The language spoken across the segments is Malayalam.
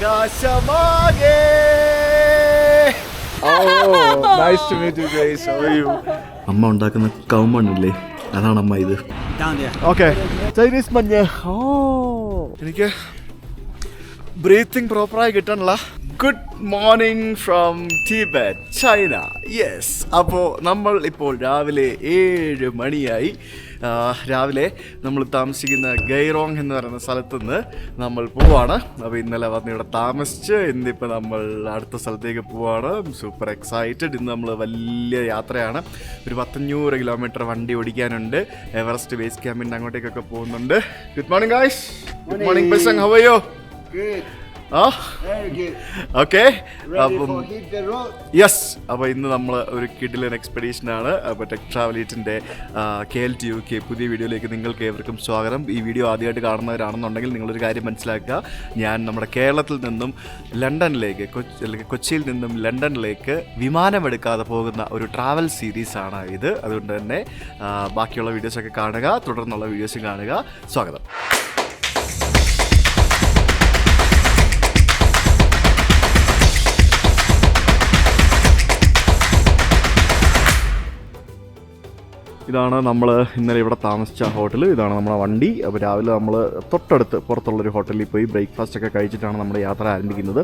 ആകാശമാകെ. അമ്മ ഉണ്ടാക്കുന്ന കൗമണ്ണില്ലേ അതാണ് അമ്മ ഇത്. ഓക്കെ. ചൈനീസ് മഞ്ഞ്. ഓ. എനിക്ക് ബ്രീത്തിങ് പ്രോപ്പറായി കിട്ടണല്ല good morning from Tibet China yes അപ്പോൾ നമ്മൾ ഇപ്പോൾ രാവിലെ ഏഴ് മണിയായി. രാവിലെ നമ്മൾ താമസിക്കുന്ന ഗൈറോങ് എന്ന് പറയുന്ന സ്ഥലത്ത് നിന്ന് നമ്മൾ പോവാണ്. അപ്പോൾ ഇന്നലെ വന്ന് ഇവിടെ താമസിച്ച് ഇന്നിപ്പോൾ നമ്മൾ അടുത്ത സ്ഥലത്തേക്ക് പോവാണ്. സൂപ്പർ എക്സൈറ്റഡ് ഇന്ന് നമ്മൾ വലിയ യാത്രയാണ്. ഒരു പത്തഞ്ഞൂറ് കിലോമീറ്റർ വണ്ടി ഓടിക്കാനുണ്ട്. എവറസ്റ്റ് ബേസ് ക്യാമ്പിന്റെ അങ്ങോട്ടേക്കൊക്കെ പോകുന്നുണ്ട്. Good morning guys good morning ബെസങ് ഹവയോ. ഓക്കേ? യെസ് അപ്പോൾ ഇന്ന് നമ്മൾ ഒരു കിഡിലൻ എക്സ്പെഡീഷനാണ് അപ്പോൾ tech ട്രാവലീറ്റിന്റെ K L T U K പുതിയ വീഡിയോയിലേക്ക് നിങ്ങൾക്ക് ഏവർക്കും സ്വാഗതം. ഈ വീഡിയോ ആദ്യമായിട്ട് കാണുന്നവരാണെന്നുണ്ടെങ്കിൽ നിങ്ങളൊരു കാര്യം മനസ്സിലാക്കുക. ഞാൻ നമ്മുടെ കേരളത്തിൽ നിന്നും ലണ്ടനിലേക്ക് കൊച്ചി അല്ലെങ്കിൽ കൊച്ചിയിൽ നിന്നും ലണ്ടനിലേക്ക് വിമാനമെടുക്കാതെ പോകുന്ന ഒരു ട്രാവൽ സീരീസാണ് ഇത്. അതുകൊണ്ട് തന്നെ ബാക്കിയുള്ള വീഡിയോസൊക്കെ കാണുക തുടർന്നുള്ള വീഡിയോസും കാണുക. സ്വാഗതം. ഇതാണ് നമ്മൾ ഇന്നലെ ഇവിടെ താമസിച്ച ഹോട്ടൽ ഇതാണ് നമ്മുടെ വണ്ടി. അപ്പോൾ രാവിലെ നമ്മൾ തൊട്ടടുത്ത് പുറത്തുള്ളൊരു ഹോട്ടലിൽ പോയി ബ്രേക്ക്ഫാസ്റ്റ് ഒക്കെ കഴിച്ചിട്ടാണ് നമ്മുടെ യാത്ര ആരംഭിക്കുന്നത്.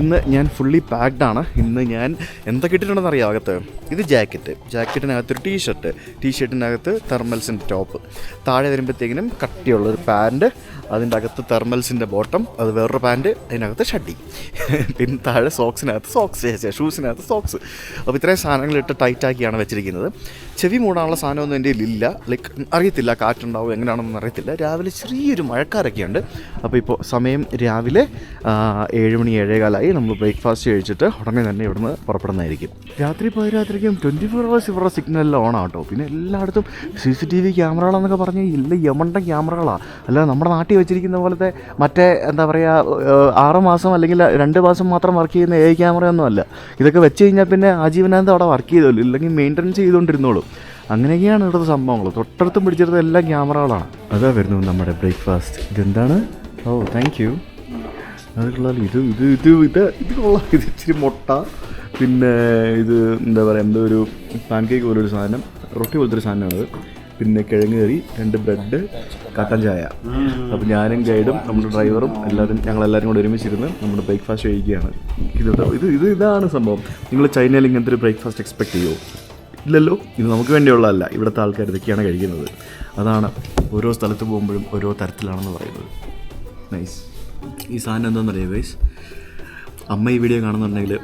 ഇന്ന് ഞാൻ ഫുള്ളി പാക്ഡ് ആണ്. ഇന്ന് ഞാൻ എന്തൊക്കെ ഇട്ടിട്ടുണ്ടെന്ന് അറിയാം അകത്ത് ഇത് ജാക്കറ്റ് ജാക്കറ്റിനകത്തൊരു ടീ ഷർട്ട് ടീ ഷർട്ടിനകത്ത് തെർമൽസിന്റെ ടോപ്പ് താഴെ വരുമ്പോഴത്തേക്കിനും കട്ടിയുള്ളൊരു പാന്റ് അതിന്റെ അകത്ത് തെർമൽസിന്റെ ബോട്ടം അത് വേറൊരു പാന്റ് അതിനകത്ത് ഷട്ടി പിന്നെ താഴെ സോക്സിനകത്ത് സോക്സ് ഷൂസിനകത്ത് സോക്സ് അപ്പോൾ ഇത്രയും സാധനങ്ങൾ ഇട്ട് ടൈറ്റാക്കിയാണ് വെച്ചിരിക്കുന്നത്. ചെവി മൂടാനുള്ള സാധനമൊന്നും എന്റെ ഇല്ല ലൈക്ക് അറിയത്തില്ല കാറ്റുണ്ടാവും എങ്ങനെയാണെന്നൊന്നും അറിയത്തില്ല. രാവിലെ ചെറിയൊരു മഴക്കാരൊക്കെ ഉണ്ട് അപ്പോൾ ഇപ്പോൾ സമയം രാവിലെ ഏഴ് മണി ഏഴേകാലായി നമ്മൾ ബ്രേക്ക്ഫാസ്റ്റ് കഴിച്ചിട്ട് ഉടനെ തന്നെ ഇവിടുന്ന് പുറപ്പെടുന്നതായിരിക്കും. രാത്രി പാതിരാത്രിക്കും ട്വന്റി ഫോർ അവേഴ്സ് ഇവരുടെ സിഗ്നൽ ഓൺ ആട്ടോ. പിന്നെ എല്ലായിടത്തും സി സി ടി വി ക്യാമറകളെന്നൊക്കെ പറഞ്ഞ് ഇല്ല യമണ്ട ക്യാമറകളാണ് അല്ല നമ്മുടെ നാട്ടിൽ വെച്ചിരിക്കുന്ന പോലത്തെ മറ്റേ എന്താ പറയുക ആറ് മാസം അല്ലെങ്കിൽ രണ്ട് മാസം മാത്രം വർക്ക് ചെയ്യുന്ന എ ക്യാമറയൊന്നും അല്ല. ഇതൊക്കെ വെച്ച് കഴിഞ്ഞാൽ പിന്നെ ആജീവനാന്തം അവിടെ വർക്ക് ചെയ്തോളൂ. ഇല്ലെങ്കിൽ മെയിന്റനൻസ് ചെയ്തുകൊണ്ടിരുന്നോളൂ അങ്ങനെയൊക്കെയാണ് ഇവിടുത്തെ സംഭവങ്ങൾ തൊട്ടടുത്തും പിടിച്ചെടുത്ത എല്ലാ ക്യാമറകളാണ്. അതാ വരുന്നു നമ്മുടെ ബ്രേക്ക്ഫാസ്റ്റ്. ഇതെന്താണ്? ഓ താങ്ക് യു അത് കൊള്ളാലോ. ഇത് ഇത് ഇത് ഇത് ഇത് കൊള്ളാം. ഇത് ഇച്ചിരി മുട്ട. പിന്നെ ഇത് എന്താ പറയുക എന്തോ ഒരു പാൻ കേക്ക് പോലൊരു സാധനം. റൊട്ടി പോലത്തെ ഒരു സാധനമാണത്. പിന്നെ കിഴങ്ങ് കറി രണ്ട് ബ്രെഡ് കട്ടൻ ചായ. അപ്പോൾ ഞാനും ഗൈഡും നമ്മുടെ ഡ്രൈവറും എല്ലാവരും ഞങ്ങളെല്ലാവരും കൂടെ ഒരുമിച്ചിരുന്ന് നമ്മുടെ ബ്രേക്ക്ഫാസ്റ്റ് കഴിക്കുകയാണ്. ഇത് ഇത് ഇതാണ് സംഭവം. നിങ്ങൾ ചൈനയിൽ ഇങ്ങനത്തെ ഒരു ബ്രേക്ക്ഫാസ്റ്റ് എക്സ്പെക്ട് ചെയ്യുമോ ഇല്ലല്ലോ ഇത് നമുക്ക് വേണ്ടിയുള്ളതല്ല. ഇവിടുത്തെ ആൾക്കാർ ഇതൊക്കെയാണ് കഴിക്കുന്നത്. അതാണ് ഓരോ സ്ഥലത്ത് പോകുമ്പോഴും ഓരോ തരത്തിലാണെന്ന് പറയുന്നത്. നൈസ് ഈ സാധനം എന്താണെന്നറിയോ ഗൈസ് അമ്മ ഈ വീഡിയോ കാണുന്നുണ്ടെങ്കിൽ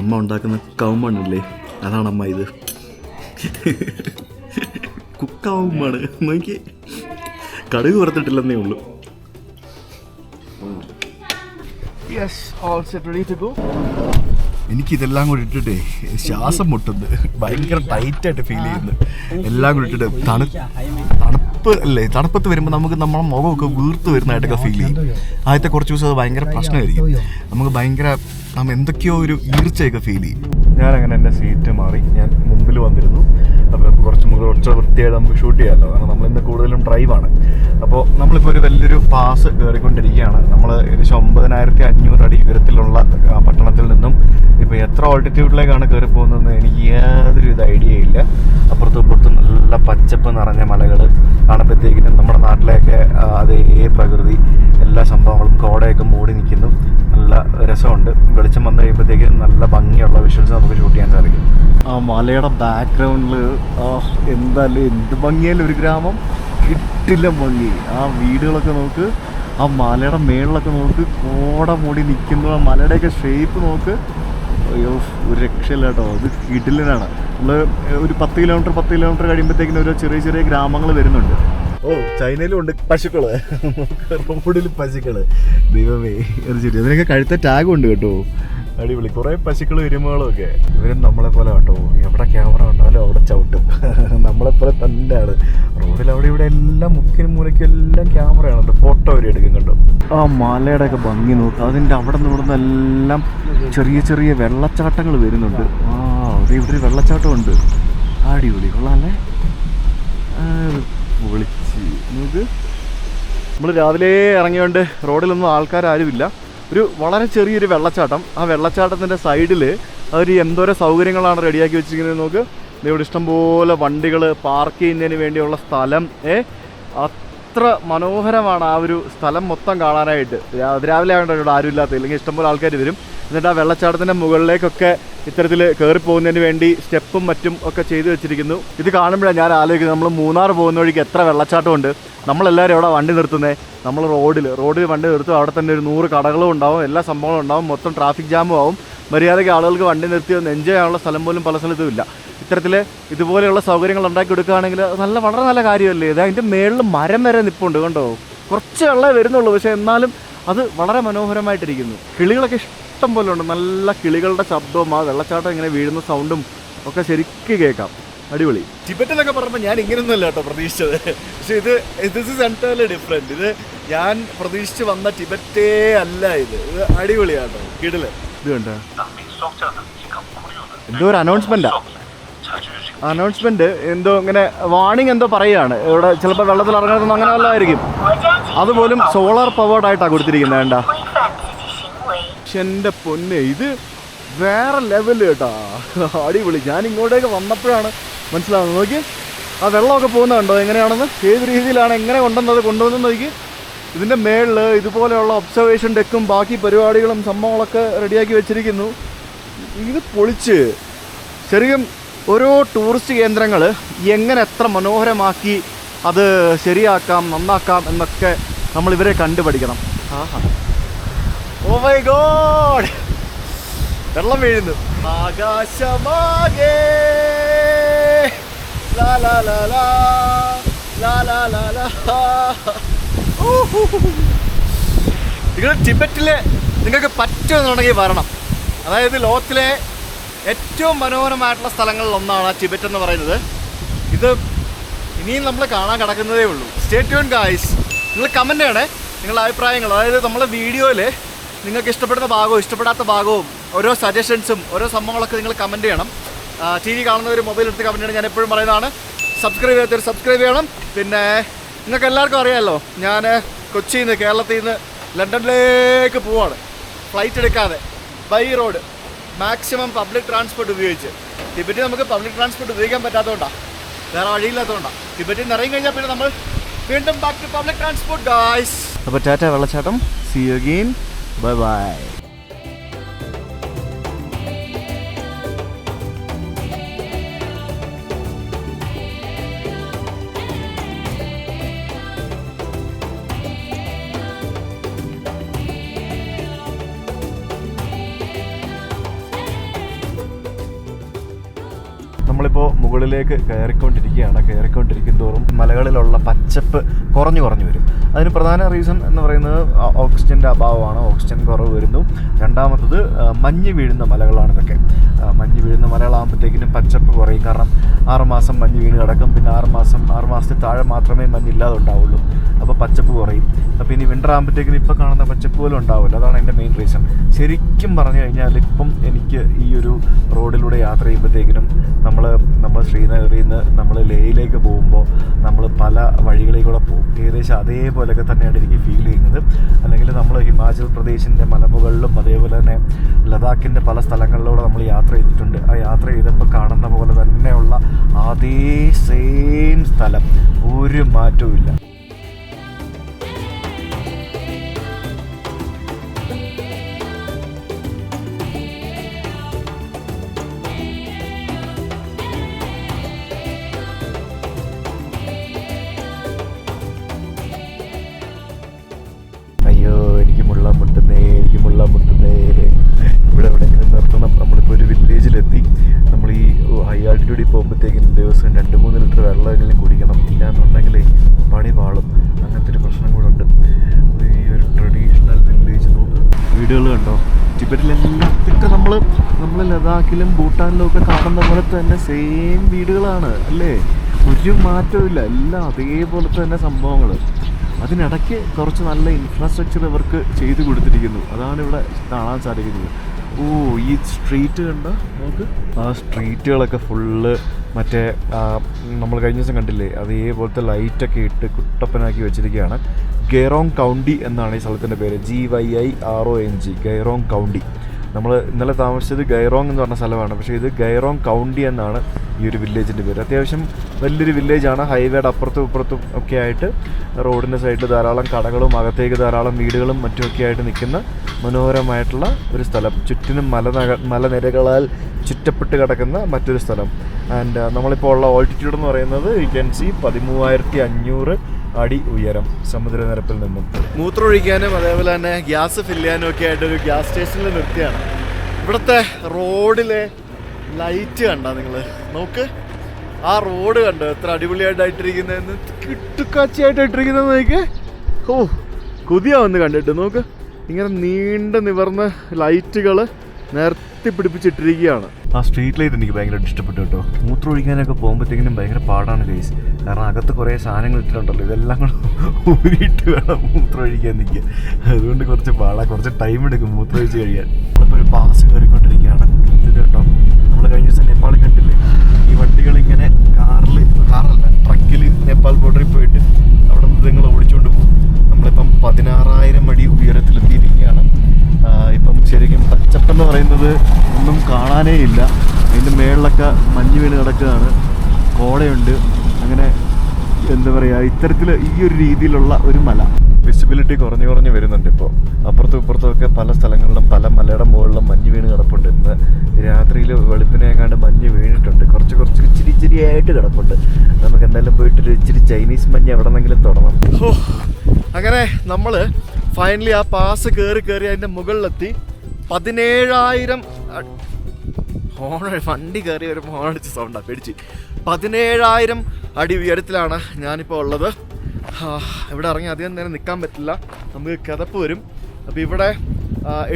അമ്മ ഉണ്ടാക്കുന്ന കൗമണ്ണില്ലേ അതാണ് അമ്മ ഇത്. കുക്കാവുമാണ് നോക്കി കടുക് വറുത്തിട്ടില്ലെന്നേ ഉള്ളൂ. യെസ് ഓൾ സെറ്റ് എനിക്ക് ഇതെല്ലാം കൂടി ഇട്ടിട്ടേ ശ്വാസം മുട്ടുന്നത് ഭയങ്കര ടൈറ്റായിട്ട് ഫീൽ ചെയ്യുന്നു എല്ലാം കൂടി ഇട്ടിട്ട് തണു തണുപ്പ് അല്ലേ? തണുപ്പത്ത് വരുമ്പോൾ നമുക്ക് നമ്മളെ മുഖമൊക്കെ വീർത്ത് വരുന്നതായിട്ടൊക്കെ ഫീൽ ചെയ്യും. ആദ്യത്തെ കുറച്ച് ദിവസം അത് ഭയങ്കര പ്രശ്നമായിരിക്കും. നമുക്ക് ഭയങ്കര നമ്മൾ എന്തൊക്കെയോ ഒരു ഈർച്ചയൊക്കെ ഫീൽ ചെയ്യും. ഞാൻ അങ്ങനെ എന്റെ സീറ്റ് മാറി. ഞാൻ മുമ്പിൽ വന്നിരുന്നു. അപ്പോൾ കുറച്ച് കുറച്ച് വൃത്തിയായിട്ട് നമുക്ക് ഷൂട്ട് ചെയ്യാമല്ലോ. കാരണം നമ്മൾ ഇന്ന് കൂടുതലും ഡ്രൈവാണ് അപ്പോൾ നമ്മളിപ്പോൾ ഒരു വലിയൊരു പാസ് കയറിക്കൊണ്ടിരിക്കുകയാണ് നമ്മൾ ഏകദേശം ഒമ്പതിനായിരത്തി അഞ്ഞൂറ് അടി ഉയരത്തിലുള്ള പട്ടണത്തിൽ നിന്നും ഇപ്പോൾ എത്ര ഓൾട്ടിറ്റ്യൂഡിലേക്കാണ് കയറി പോകുന്നതെന്ന് എനിക്ക് യാതൊരു ഇത് ഐഡിയ ഇല്ല. അപ്പുറത്തും ഇപ്പുറത്തും നല്ല പച്ചപ്പ് നിറഞ്ഞ മലകൾ കാണുമ്പോഴത്തേക്കിനും നമ്മുടെ നാട്ടിലെയൊക്കെ അതേ പ്രകൃതി എല്ലാ സംഭവങ്ങളും കോടയൊക്കെ മൂടി നിൽക്കുന്നു. നല്ല രസമുണ്ട്. വെളിച്ചം വന്നു കഴിയുമ്പോഴത്തേക്കും നല്ല ഭംഗിയുള്ള വിഷ്വൽസ് നമുക്ക് ഷൂട്ട് ചെയ്യാൻ സാധിക്കും. ആ മലയുടെ ബാക്ക്ഗ്രൗണ്ടിൽ എന്തായാലും എന്ത് ഭംഗിയായാലും ഒരു ഗ്രാമം കിട്ടില്ല ഭംഗി. ആ വീടുകളൊക്കെ നോക്ക് ആ മലയുടെ മേളിലൊക്കെ നോക്ക് കോട മൂടി നിൽക്കുന്നു മലയുടെയൊക്കെ ഷേപ്പ് നോക്ക്. അയ്യോ ഒരു രക്ഷയില്ല കേട്ടോ. അത് കിടിലനാണ്. നമ്മൾ ഒരു പത്ത് കിലോമീറ്റർ പത്ത് കിലോമീറ്റർ കഴിയുമ്പോഴത്തേക്കിനും ഓരോ ചെറിയ ചെറിയ ഗ്രാമങ്ങൾ വരുന്നുണ്ട്. ഓ ചൈനയിലും ഉണ്ട് പശുക്കൾ റോഡിൽ പശുക്കൾ. ദൈവമേ ശരി അതിനൊക്കെ കഴുത്ത ടാഗ് ഉണ്ട് കേട്ടോ. അടിപൊളി. കുറേ പശുക്കളും എരുമകളും ഒക്കെ ഇവരും നമ്മളെ പോലെ കേട്ടോ. എവിടെ ക്യാമറ ഉണ്ടാലും അവിടെ ചവിട്ടും. നമ്മളെ പോലെ തന്നെയാണ് റോഡിൽ അവിടെ ഇവിടെ എല്ലാം മുക്കിനും മൂലയ്ക്കും എല്ലാം ക്യാമറയാണ് ഫോട്ടോ അവർ എടുക്കും കേട്ടോ ആ മലയുടെ ഒക്കെ ഭംഗി നോക്കുക അതിന്റെ അവിടെ നിന്ന് ഇവിടെ എല്ലാം ചെറിയ ചെറിയ വെള്ളച്ചാട്ടങ്ങൾ വരുന്നുണ്ട്. ആ അതെ ഇവിടെ വെള്ളച്ചാട്ടമുണ്ട് അടിപൊളി. കൊള്ളാം അല്ലേ? വിളിച്ച് നോക്ക് നമ്മൾ രാവിലെ ഇറങ്ങിയോണ്ട് റോഡിലൊന്നും ആൾക്കാരാരുമില്ല. ഒരു വളരെ ചെറിയൊരു വെള്ളച്ചാട്ടം. ആ വെള്ളച്ചാട്ടത്തിന്റെ സൈഡിൽ അവർ എന്തോരം സൗകര്യങ്ങളാണ് റെഡിയാക്കി വെച്ചിരിക്കുന്നത് നോക്ക്. ഇവിടെ ഇഷ്ടംപോലെ വണ്ടികൾ പാർക്ക് ചെയ്യുന്നതിന് വേണ്ടിയുള്ള സ്ഥലം. ഏ അത്ര മനോഹരമാണ് ആ ഒരു സ്ഥലം മൊത്തം കാണാനായിട്ട്. രാവിലെ ആയതുകൊണ്ട് ഇവിടെ ആരുമില്ലാത്ത ഇല്ലെങ്കിൽ ഇഷ്ടംപോലെ ആൾക്കാർ വരും. എന്നിട്ട് ആ വെള്ളച്ചാട്ടത്തിന്റെ മുകളിലേക്കൊക്കെ ഇത്തരത്തിൽ കയറി പോകുന്നതിന് വേണ്ടി സ്റ്റെപ്പും മറ്റും ഒക്കെ ചെയ്തു വെച്ചിരിക്കുന്നു. ഇത് കാണുമ്പോഴാണ് ഞാൻ ആലോചിക്കുന്നത് നമ്മൾ മൂന്നാർ പോകുന്ന വഴിക്ക് എത്ര വെള്ളച്ചാട്ടമുണ്ട്. നമ്മളെല്ലാവരും അവിടെ വണ്ടി നിർത്തുന്നത് നമ്മൾ റോഡിൽ റോഡിൽ വണ്ടി നിർത്തും. അവിടെ തന്നെ ഒരു നൂറ് കടകളും ഉണ്ടാവും. എല്ലാ സംഭവങ്ങളും ഉണ്ടാവും. മൊത്തം ട്രാഫിക് ജാമും ആവും. മര്യാദയ്ക്ക് ആളുകൾക്ക് വണ്ടി നിർത്തി ഒന്ന് എൻജോയ് ചെയ്യാനുള്ള സ്ഥലം പോലും പല സ്ഥലത്തും ഇല്ല. ഇത്തരത്തിൽ ഇതുപോലെയുള്ള സൗകര്യങ്ങൾ ഉണ്ടാക്കി കൊടുക്കുകയാണെങ്കിൽ നല്ല വളരെ നല്ല കാര്യമല്ലേ? ഇത് അതിന്റെ മേളിൽ മരം വരെ നിപ്പുണ്ട് കണ്ടോ? കുറച്ച് വെള്ളമേ വരുന്നുള്ളൂ. പക്ഷേ എന്നാലും അത് വളരെ മനോഹരമായിട്ടിരിക്കുന്നു. കിളികളൊക്കെ വെള്ളച്ചാട്ടം പോലെ ഉണ്ട് നല്ല കിളികളുടെ ശബ്ദവും ആ വെള്ളച്ചാട്ടം ഇങ്ങനെ വീഴുന്ന സൗണ്ടും ഒക്കെ ശരിക്കും കേൾക്കാം. അടിപൊളി. ടിബറ്റ് എന്നൊക്കെ പറയുമ്പോൾ ഞാൻ ഇങ്ങനെയൊന്നുമല്ല കേട്ടോ പ്രതീക്ഷിച്ചത്. പക്ഷേ ഇത് ദിസ് ഇസ് എന്റയർലി ഡിഫറെന്റ് ഇത് ഞാൻ പ്രതീക്ഷിച്ച് വന്ന ടിബറ്റേ അല്ല ഇത്. ഇത് അടിപൊളിയാണ് കിടിൽ ഇത് കണ്ടോ? എന്തോ ഒരു അനൗൺസ്മെന്റാ അനൗൺസ്മെന്റ് എന്തോ ഇങ്ങനെ വാണിംഗ് എന്തോ പറയുകയാണ്. ഇവിടെ ചിലപ്പോൾ വെള്ളത്തിൽ ഇറങ്ങുന്നത് അങ്ങനെ വല്ലതായിരിക്കും അതുപോലും സോളാർ പവേർഡായിട്ടാണ് കൊടുത്തിരിക്കുന്നത്. വേണ്ട പക്ഷെ പൊന്നെ ഇത് വേറെ ലെവൽ കേട്ടാ. അടിപൊളി. ഞാൻ ഇങ്ങോട്ടേക്ക് വന്നപ്പോഴാണ് മനസ്സിലാവുന്നത്. നോക്കി ആ വെള്ളമൊക്കെ പോകുന്നത് കണ്ടോ? എങ്ങനെയാണെന്ന്? ഏത് രീതിയിലാണ് എങ്ങനെ കൊണ്ടുവന്നത്? കൊണ്ടുവന്നത് നോക്കി ഇതിന്റെ മേളിൽ ഇതുപോലെയുള്ള ഒബ്സർവേഷൻ ഡെക്കും ബാക്കി പരിപാടികളും സംഭവങ്ങളൊക്കെ റെഡിയാക്കി വെച്ചിരിക്കുന്നു. ഇത് പൊളിച്ച്. ശരിക്കും ഓരോ ടൂറിസ്റ്റ് കേന്ദ്രങ്ങൾ എങ്ങനെ എത്ര മനോഹരമാക്കി അത് ശരിയാക്കാം നന്നാക്കാം എന്നൊക്കെ നമ്മൾ ഇവരെ കണ്ടുപഠിക്കണം. ആഹാ. ഓ മൈ ഗോഡ് വെള്ളം വീഴുന്നു. ആകാശമാകെ. നിങ്ങൾ ടിബറ്റിൽ നിങ്ങൾക്ക് പറ്റുമെന്നുണ്ടെങ്കിൽ വരണം അതായത് ലോകത്തിലെ ഏറ്റവും മനോഹരമായിട്ടുള്ള സ്ഥലങ്ങളിൽ ഒന്നാണ് ടിബറ്റ് എന്ന് പറയുന്നത് ഇത് ഇനിയും നമ്മൾ കാണാൻ കിടക്കുന്നതേ ഉള്ളൂ സ്റ്റേറ്റ് ഗായ്സ് നിങ്ങൾ കമന്റ് ചെയ്യണേ നിങ്ങളുടെ അഭിപ്രായങ്ങൾ അതായത് നമ്മുടെ വീഡിയോയിൽ നിങ്ങൾക്ക് ഇഷ്ടപ്പെടുന്ന ഭാഗവും ഇഷ്ടപ്പെടാത്ത ഭാഗവും ഓരോ സജഷൻസും ഓരോ സംഭവങ്ങളൊക്കെ നിങ്ങൾ കമന്റ് ചെയ്യണം. ടി വി കാണുന്നവർ മൊബൈൽ എടുത്ത് കമന്റ് ചെയ്യണം. ഞാൻ എപ്പോഴും പറയുന്നതാണ് സബ്സ്ക്രൈബ് ചെയ്യാത്തവർ സബ്സ്ക്രൈബ് ചെയ്യണം. പിന്നെ നിങ്ങൾക്ക് എല്ലാവർക്കും അറിയാമല്ലോ ഞാൻ കൊച്ചിയിൽ നിന്ന് കേരളത്തിൽ നിന്ന് ലണ്ടനിലേക്ക് പോവാണ്. ഫ്ലൈറ്റ് എടുക്കാതെ by road maximum public transport ഉപയോഗിച്ച്. ടിബറ്റിൽ നമുക്ക് പബ്ലിക് ട്രാൻസ്പോർട്ട് ഉപയോഗിക്കാൻ പറ്റാത്തതുകൊണ്ടാണ് വേറെ വഴിയില്ലാത്തതുകൊണ്ടാണ് ടിബറ്റിൽ നിന്ന് ഇറങ്ങി കഴിഞ്ഞാൽ പിന്നെ നമ്മൾ വീണ്ടും back to public transport guys അപ്പോൾ ടാറ്റ വെള്ളച്ചാട്ടം. സി യു ബൈ ബൈ നമ്മളിപ്പോൾ മുകളിലേക്ക് കയറിക്കൊണ്ടിരിക്കുകയാണ്. കയറിക്കൊണ്ടിരിക്കും തോറും മലകളിലുള്ള പച്ചപ്പ് കുറഞ്ഞു കുറഞ്ഞു വരും. അതിന് പ്രധാന റീസൺ എന്ന് പറയുന്നത് ഓക്സിജന്റെ അഭാവമാണ്. ഓക്സിജൻ കുറവ് വരുന്നു. രണ്ടാമത്തത് മഞ്ഞ് വീഴുന്ന മലകളാണ് ഇതൊക്കെ. മഞ്ഞ് വീഴുന്ന മലകളാകുമ്പോഴത്തേക്കിനും പച്ചപ്പ് കുറയും. കാരണം ആറുമാസം മഞ്ഞ് വീണ് കിടക്കും. പിന്നെ ആറുമാസം ആറുമാസത്തിൽ താഴെ മാത്രമേ മഞ്ഞ് ഇല്ലാതെ ഉണ്ടാവുള്ളൂ. അപ്പോൾ പച്ചപ്പ് കുറയും. അപ്പോൾ ഇനി വിന്റർ ആകുമ്പോഴത്തേക്കിനും ഇപ്പോൾ കാണുന്ന പച്ചപ്പ് പോലും ഉണ്ടാവില്ല. അതാണ് എന്റെ മെയിൻ റീസൺ ശരിക്കും പറഞ്ഞു കഴിഞ്ഞാൽ ഇപ്പം എനിക്ക് ഈ ഒരു റോഡിലൂടെ യാത്ര ചെയ്യുമ്പോഴത്തേക്കിനും നമ്മൾ നമ്മൾ ശ്രീനഗറിൽ നിന്ന് നമ്മൾ ലേയിലേക്ക് പോകുമ്പോൾ നമ്മൾ പല വഴികളിൽ കൂടെ പോകും. ഏകദേശം അതേപോലെയൊക്കെ തന്നെയാണ് എനിക്ക് ഫീൽ ചെയ്യുന്നത്. അല്ലെങ്കിൽ നമ്മൾ ഹിമാചൽ പ്രദേശിന്റെ മലമുകളിലും അതേപോലെ തന്നെ ലഡാക്കിന്റെ പല സ്ഥലങ്ങളിലൂടെ നമ്മൾ യാത്ര ചെയ്തിട്ടുണ്ട്. ആ യാത്ര ചെയ്തപ്പോൾ കാണുന്ന പോലെ തന്നെയുള്ള അതേ സെയിം സ്ഥലം. ഒരു മാറ്റവും പോകുമ്പോഴത്തേക്കും ദിവസം രണ്ട് മൂന്ന് ലിറ്റർ വെള്ളമെങ്കിലും കുടിക്കണം. ഇല്ലാന്നുണ്ടെങ്കിൽ പണി പാളും. അങ്ങനത്തെ ഒരു പ്രശ്നം കൂടെ ഉണ്ട്. ഈ ഒരു ട്രഡീഷണൽ വില്ലേജ് നോക്ക്. വീടുകൾ കണ്ടോ? ടിബറ്റിലെല്ലാത്തൊക്കെ നമ്മൾ നമ്മൾ ലഡാക്കിലും ഭൂട്ടാനിലും ഒക്കെ കാണുന്ന പോലെ തന്നെ സെയിം വീടുകളാണ്. അല്ലേ? ഒരു മാറ്റവും എല്ലാം അതേപോലെ തന്നെ സംഭവങ്ങൾ അതിനിടയ്ക്ക് കുറച്ച് നല്ല ഇൻഫ്രാസ്ട്രക്ചർ ഇവർക്ക് ചെയ്തു കൊടുത്തിരിക്കുന്നു. അതാണ് ഇവിടെ കാണാൻ സാധിക്കുന്നത്. ഓ ഈ സ്ട്രീറ്റ് കണ്ട? നമുക്ക് ആ സ്ട്രീറ്റുകളൊക്കെ ഫുള്ള് മറ്റേ നമ്മൾ കഴിഞ്ഞ ദിവസം കണ്ടില്ലേ? അതേപോലത്തെ ലൈറ്റൊക്കെ ഇട്ട് കുട്ടപ്പനാക്കി വെച്ചിരിക്കുകയാണ്. ഗെയറോങ് കൗണ്ടി എന്നാണ് ഈ സ്ഥലത്തിന്റെ പേര്. G Y I R O N G Gyirong County. നമ്മൾ ഇന്നലെ താമസിച്ചത് ഗൈറോങ് എന്ന് പറഞ്ഞ സ്ഥലമാണ്. പക്ഷേ ഇത് ഗൈറോങ് കൗണ്ടി എന്നാണ് ഈ ഒരു വില്ലേജിന്റെ പേര്. അത്യാവശ്യം വലിയൊരു വില്ലേജാണ്. ഹൈവേയുടെ അപ്പുറത്തും ഇപ്പുറത്തും ഒക്കെ ആയിട്ട് റോഡിന്റെ സൈഡിൽ ധാരാളം കടകളും അകത്തേക്ക് ധാരാളം വീടുകളും മറ്റുമൊക്കെ ആയിട്ട് നിൽക്കുന്ന മനോഹരമായിട്ടുള്ള ഒരു സ്ഥലം. ചുറ്റിനും മലനഗ മലനിരകളാൽ ചുറ്റപ്പെട്ട് കിടക്കുന്ന മറ്റൊരു സ്ഥലം. ആൻഡ് നമ്മളിപ്പോൾ ഉള്ള ഓൾട്ടിറ്റ്യൂഡ് എന്ന് പറയുന്നത് യു ക്യാൻ സി പതിമൂവായിരത്തി അഞ്ഞൂറ് അടി ഉയരം സമുദ്രനിരപ്പിൽ നിന്നും. മൂത്രമൊഴിക്കാനും അതേപോലെ തന്നെ ഗ്യാസ് ഫില്ല് ചെയ്യാനും ഒക്കെ ആയിട്ട് ഒരു ഗ്യാസ് സ്റ്റേഷനിൽ നിർത്തിയാണ്. ഇവിടുത്തെ റോഡിലെ ലൈറ്റ് കണ്ട നിങ്ങൾ നോക്ക്. ആ റോഡ് കണ്ടോ? എത്ര അടിപൊളിയായിട്ട് ഇട്ടിരിക്കുന്നതെന്ന് കിട്ടുക്കാച്ചിയായിട്ട് ഇട്ടിരിക്കുന്നത് നോക്ക്. ഓ കൊതിയാവുന്നു കണ്ടിട്ട്. നോക്ക്. ഇങ്ങനെ നീണ്ട നിവർന്ന ലൈറ്റുകൾ നിർത്തി പിടിപ്പിച്ചിട്ടിരിക്കുകയാണ്. ആ സ്ട്രീറ്റ് ലൈറ്റ് എനിക്ക് ഭയങ്കരമായിട്ട് ഇഷ്ടപ്പെട്ടു കേട്ടോ. മൂത്രം ഒഴിക്കാനൊക്കെ പോകുമ്പോഴത്തേക്കിനും ഭയങ്കര പാടാണ് കേസ് കാരണം അകത്ത് കുറേ സാധനങ്ങൾ ഇട്ടിട്ടുണ്ടല്ലോ ഇതെല്ലാം കൂടെ ഊരിയിട്ട് വേണം മൂത്രം ഒഴിക്കാൻ നിൽക്കുക അതുകൊണ്ട് കുറച്ച് പാടാ കുറച്ച് ടൈം എടുക്കും മൂത്രം ഒഴിച്ച് കഴിയാൻ. നമ്മളിപ്പോൾ ഒരു പാസ് കയറിക്കൊണ്ടിരിക്കുകയാണ്. ഇത് കേട്ടോ നമ്മൾ കഴിഞ്ഞ ദിവസം നേപ്പാളിൽ കണ്ടില്ലേ? ഈ വണ്ടികൾ ഇങ്ങനെ കാറിൽ കാറല്ല ട്രക്കിൽ നേപ്പാൾ ബോർഡറിൽ പോയിട്ട് കാണാനേ ഇല്ല. അതിന്റെ മേളിലൊക്കെ മഞ്ഞ് വീണ് കിടക്കുകയാണ്. കോടയുണ്ട് അങ്ങനെ എന്താ പറയുക ഇത്തരത്തിൽ ഈ ഒരു രീതിയിലുള്ള ഒരു മല. വിസിബിലിറ്റി കുറഞ്ഞു കുറഞ്ഞു വരുന്നുണ്ട് ഇപ്പോൾ അപ്പുറത്തും ഇപ്പുറത്തും ഒക്കെ പല സ്ഥലങ്ങളിലും പല മലയുടെ മുകളിലും മഞ്ഞ് വീണ് കിടപ്പുണ്ട്. ഇന്ന് രാത്രിയിൽ വെളുപ്പിനെ എങ്ങാണ്ട് മഞ്ഞ് വീണിട്ടുണ്ട്. കുറച്ച് കുറച്ച് ഇച്ചിരി ഇച്ചിരി ആയിട്ട് കിടപ്പുണ്ട്. നമുക്ക് എന്തായാലും പോയിട്ടൊരു ഇച്ചിരി ചൈനീസ് മഞ്ഞ് എവിടെന്നെങ്കിലും തുടങ്ങാം അങ്ങനെ നമ്മൾ ഫൈനലി ആ പാസ് കയറി കയറി അതിന്റെ മുകളിലെത്തി. പതിനേഴായിരം ഹോൺ വണ്ടി കയറി ഒരു ഹോൺ അടിച്ച സൗണ്ടാണ് പേടിച്ച്. പതിനേഴായിരം അടി ഉയരത്തിലാണ് ഞാനിപ്പോൾ ഉള്ളത്. ഇവിടെ ഇറങ്ങി അധികം നേരം നിൽക്കാൻ പറ്റില്ല. നമുക്ക് കിതപ്പ് വരും. അപ്പോൾ ഇവിടെ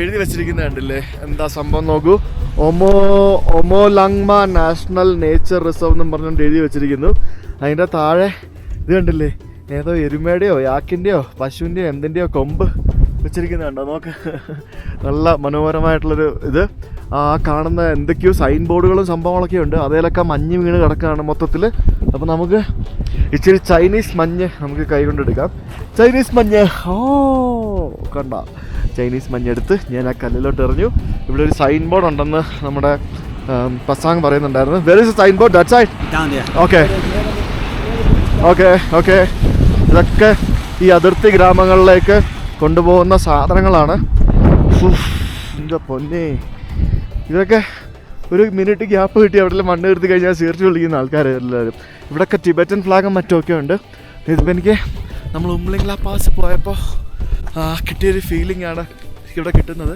എഴുതി വെച്ചിരിക്കുന്ന കണ്ടില്ലേ? എന്താ സംഭവം നോക്കൂ. ഒമോ ഒമോലങ്മ നാഷണൽ നേച്ചർ റിസർവ് എന്നും പറഞ്ഞുകൊണ്ട് എഴുതി വെച്ചിരിക്കുന്നു. അതിന്റെ താഴെ ഇത് കണ്ടില്ലേ? ഏതോ എരുമയുടെയോ യാക്കിന്റെയോ പശുവിന്റെയോ എന്തിന്റെയോ കൊമ്പ്. വെച്ചിരിക്കുന്നുണ്ടോ? നോക്ക്. നല്ല മനോഹരമായിട്ടുള്ളൊരു ഇത്. ആ കാണുന്ന എന്തൊക്കെയോ സൈൻ ബോർഡുകളും സംഭവങ്ങളൊക്കെ ഉണ്ട്. അതിലൊക്കെ മഞ്ഞ് വീണ് കിടക്കുകയാണ് മൊത്തത്തിൽ അപ്പോൾ നമുക്ക് ഇച്ചിരി ചൈനീസ് മഞ്ഞ് നമുക്ക് കൈകൊണ്ടെടുക്കാം ചൈനീസ് മഞ്ഞ്. ഓ കണ്ട. ചൈനീസ് മഞ്ഞെടുത്ത് ഞാൻ ആ കല്ലിലോട്ട് എറിഞ്ഞു. ഇവിടെ ഒരു സൈൻ ബോർഡ് ഉണ്ടെന്ന് നമ്മുടെ പസാങ് പറയുന്നുണ്ടായിരുന്നു. Where is sign board that side. Okay okay okay ഇതൊക്കെ ഈ അതിർത്തി ഗ്രാമങ്ങളിലേക്ക് കൊണ്ടുപോകുന്ന സാധനങ്ങളാണ്. എന്റെ പൊന്നെ. ഇതൊക്കെ ഒരു മിനിറ്റ് ഗ്യാപ്പ് കിട്ടി അവിടെ മണ്ണ് എടുത്ത് കഴിഞ്ഞാൽ സീർച്ച് വിളിക്കുന്ന ആൾക്കാർ എല്ലാവരും ഇവിടെയൊക്കെ ടിബറ്റൻ ഫ്ലാഗും മറ്റുമൊക്കെ ഉണ്ട്. ഇതിപ്പോൾ എനിക്ക് നമ്മൾ ഉമ്ലിംഗ്ല പാസ് പോയപ്പോൾ കിട്ടിയൊരു ഫീലിംഗ് ആണ് ഇവിടെ കിട്ടുന്നത്.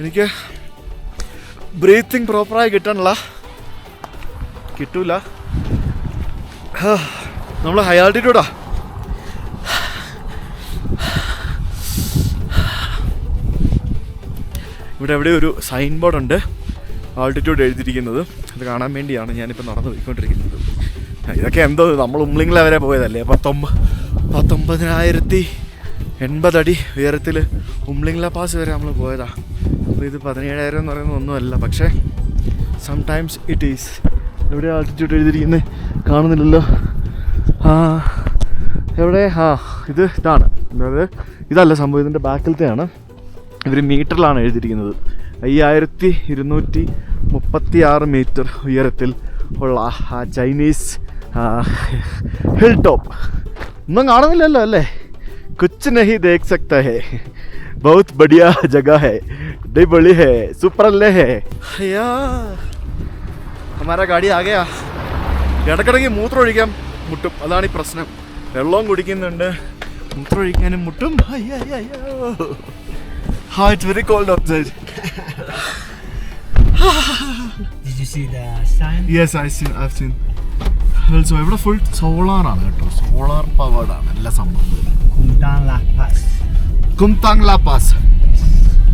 എനിക്ക് ബ്രീത്തിങ് പ്രോപ്പറായി കിട്ടണില്ല കിട്ടൂല. നമ്മൾ ഹൈ ആൾട്ടിറ്റ്യൂഡാ ഇവിടെ എവിടെ ഒരു സൈൻ ബോർഡ് ഉണ്ട്. ആൾട്ടിറ്റ്യൂഡ് എഴുതിയിരിക്കുന്നത്. അത് കാണാൻ വേണ്ടിയാണ് ഞാനിപ്പോൾ നടന്നു പോയിക്കൊണ്ടിരിക്കുന്നത്. ഇതൊക്കെ എന്തോ നമ്മൾ ഉംലിംഗ്ല വരെ പോയതല്ലേ? പത്തൊമ്പ പത്തൊമ്പതിനായിരത്തി എൺപതടി ഉയരത്തിൽ ഉംലിംഗ്ല പാസ് വരെ നമ്മൾ പോയതാ. അപ്പോൾ ഇത് പതിനേഴായിരം എന്ന് പറയുന്നത് ഒന്നുമല്ല. പക്ഷേ സംടൈംസ് ഇറ്റ് ഈസ് എവിടെ ആൾട്ടിറ്റ്യൂഡ് എഴുതിയിരിക്കുന്നത് കാണുന്നില്ലല്ലോ. ആ എവിടെ? ആ ഇത് ഇതാണ്. അതായത് ഇതല്ല സംഭവം. ഇതിന്റെ ബാക്കിലത്തെയാണ് ഇവർ മീറ്ററിലാണ് എഴുതിയിരിക്കുന്നത്. അയ്യായിരത്തി ഇരുന്നൂറ്റി മുപ്പത്തി ആറ് മീറ്റർ ഉയരത്തിൽ ഉള്ള ആ ചൈനീസ് ഹിൽ ടോപ്പ് ഒന്നും കാണുന്നില്ലല്ലോ അല്ലേ? കുച്ച് നഹി ദേഖ് സക്ത ഹേ. ബഹുത് ബഡിയ ജഗ ഹേ. ഡിബളി ഹേ. സൂപ്പർ അല്ലേ ഹേ. അയ്യാ ഹമാരാ ഗാഡി ആകെയാ. ഇടക്കിടയ്ക്ക് മൂത്രം ഒഴിക്കാൻ മുട്ടും. അതാണ് ഈ പ്രശ്നം. വെള്ളവും കുടിക്കുന്നുണ്ട്. മൂത്രം ഒഴിക്കാനും മുട്ടും അയ്യോ it's very cold outside Did you see the sign? Yes I seen I seen also ഇവിടെ ഫുൾ സോളാറാണ് കേട്ടോ. സോളാർ പവേർഡ് ആണ് എല്ലാ സംഭവം Kuntang La Paz. കുംതാങ് ലാ പാസ്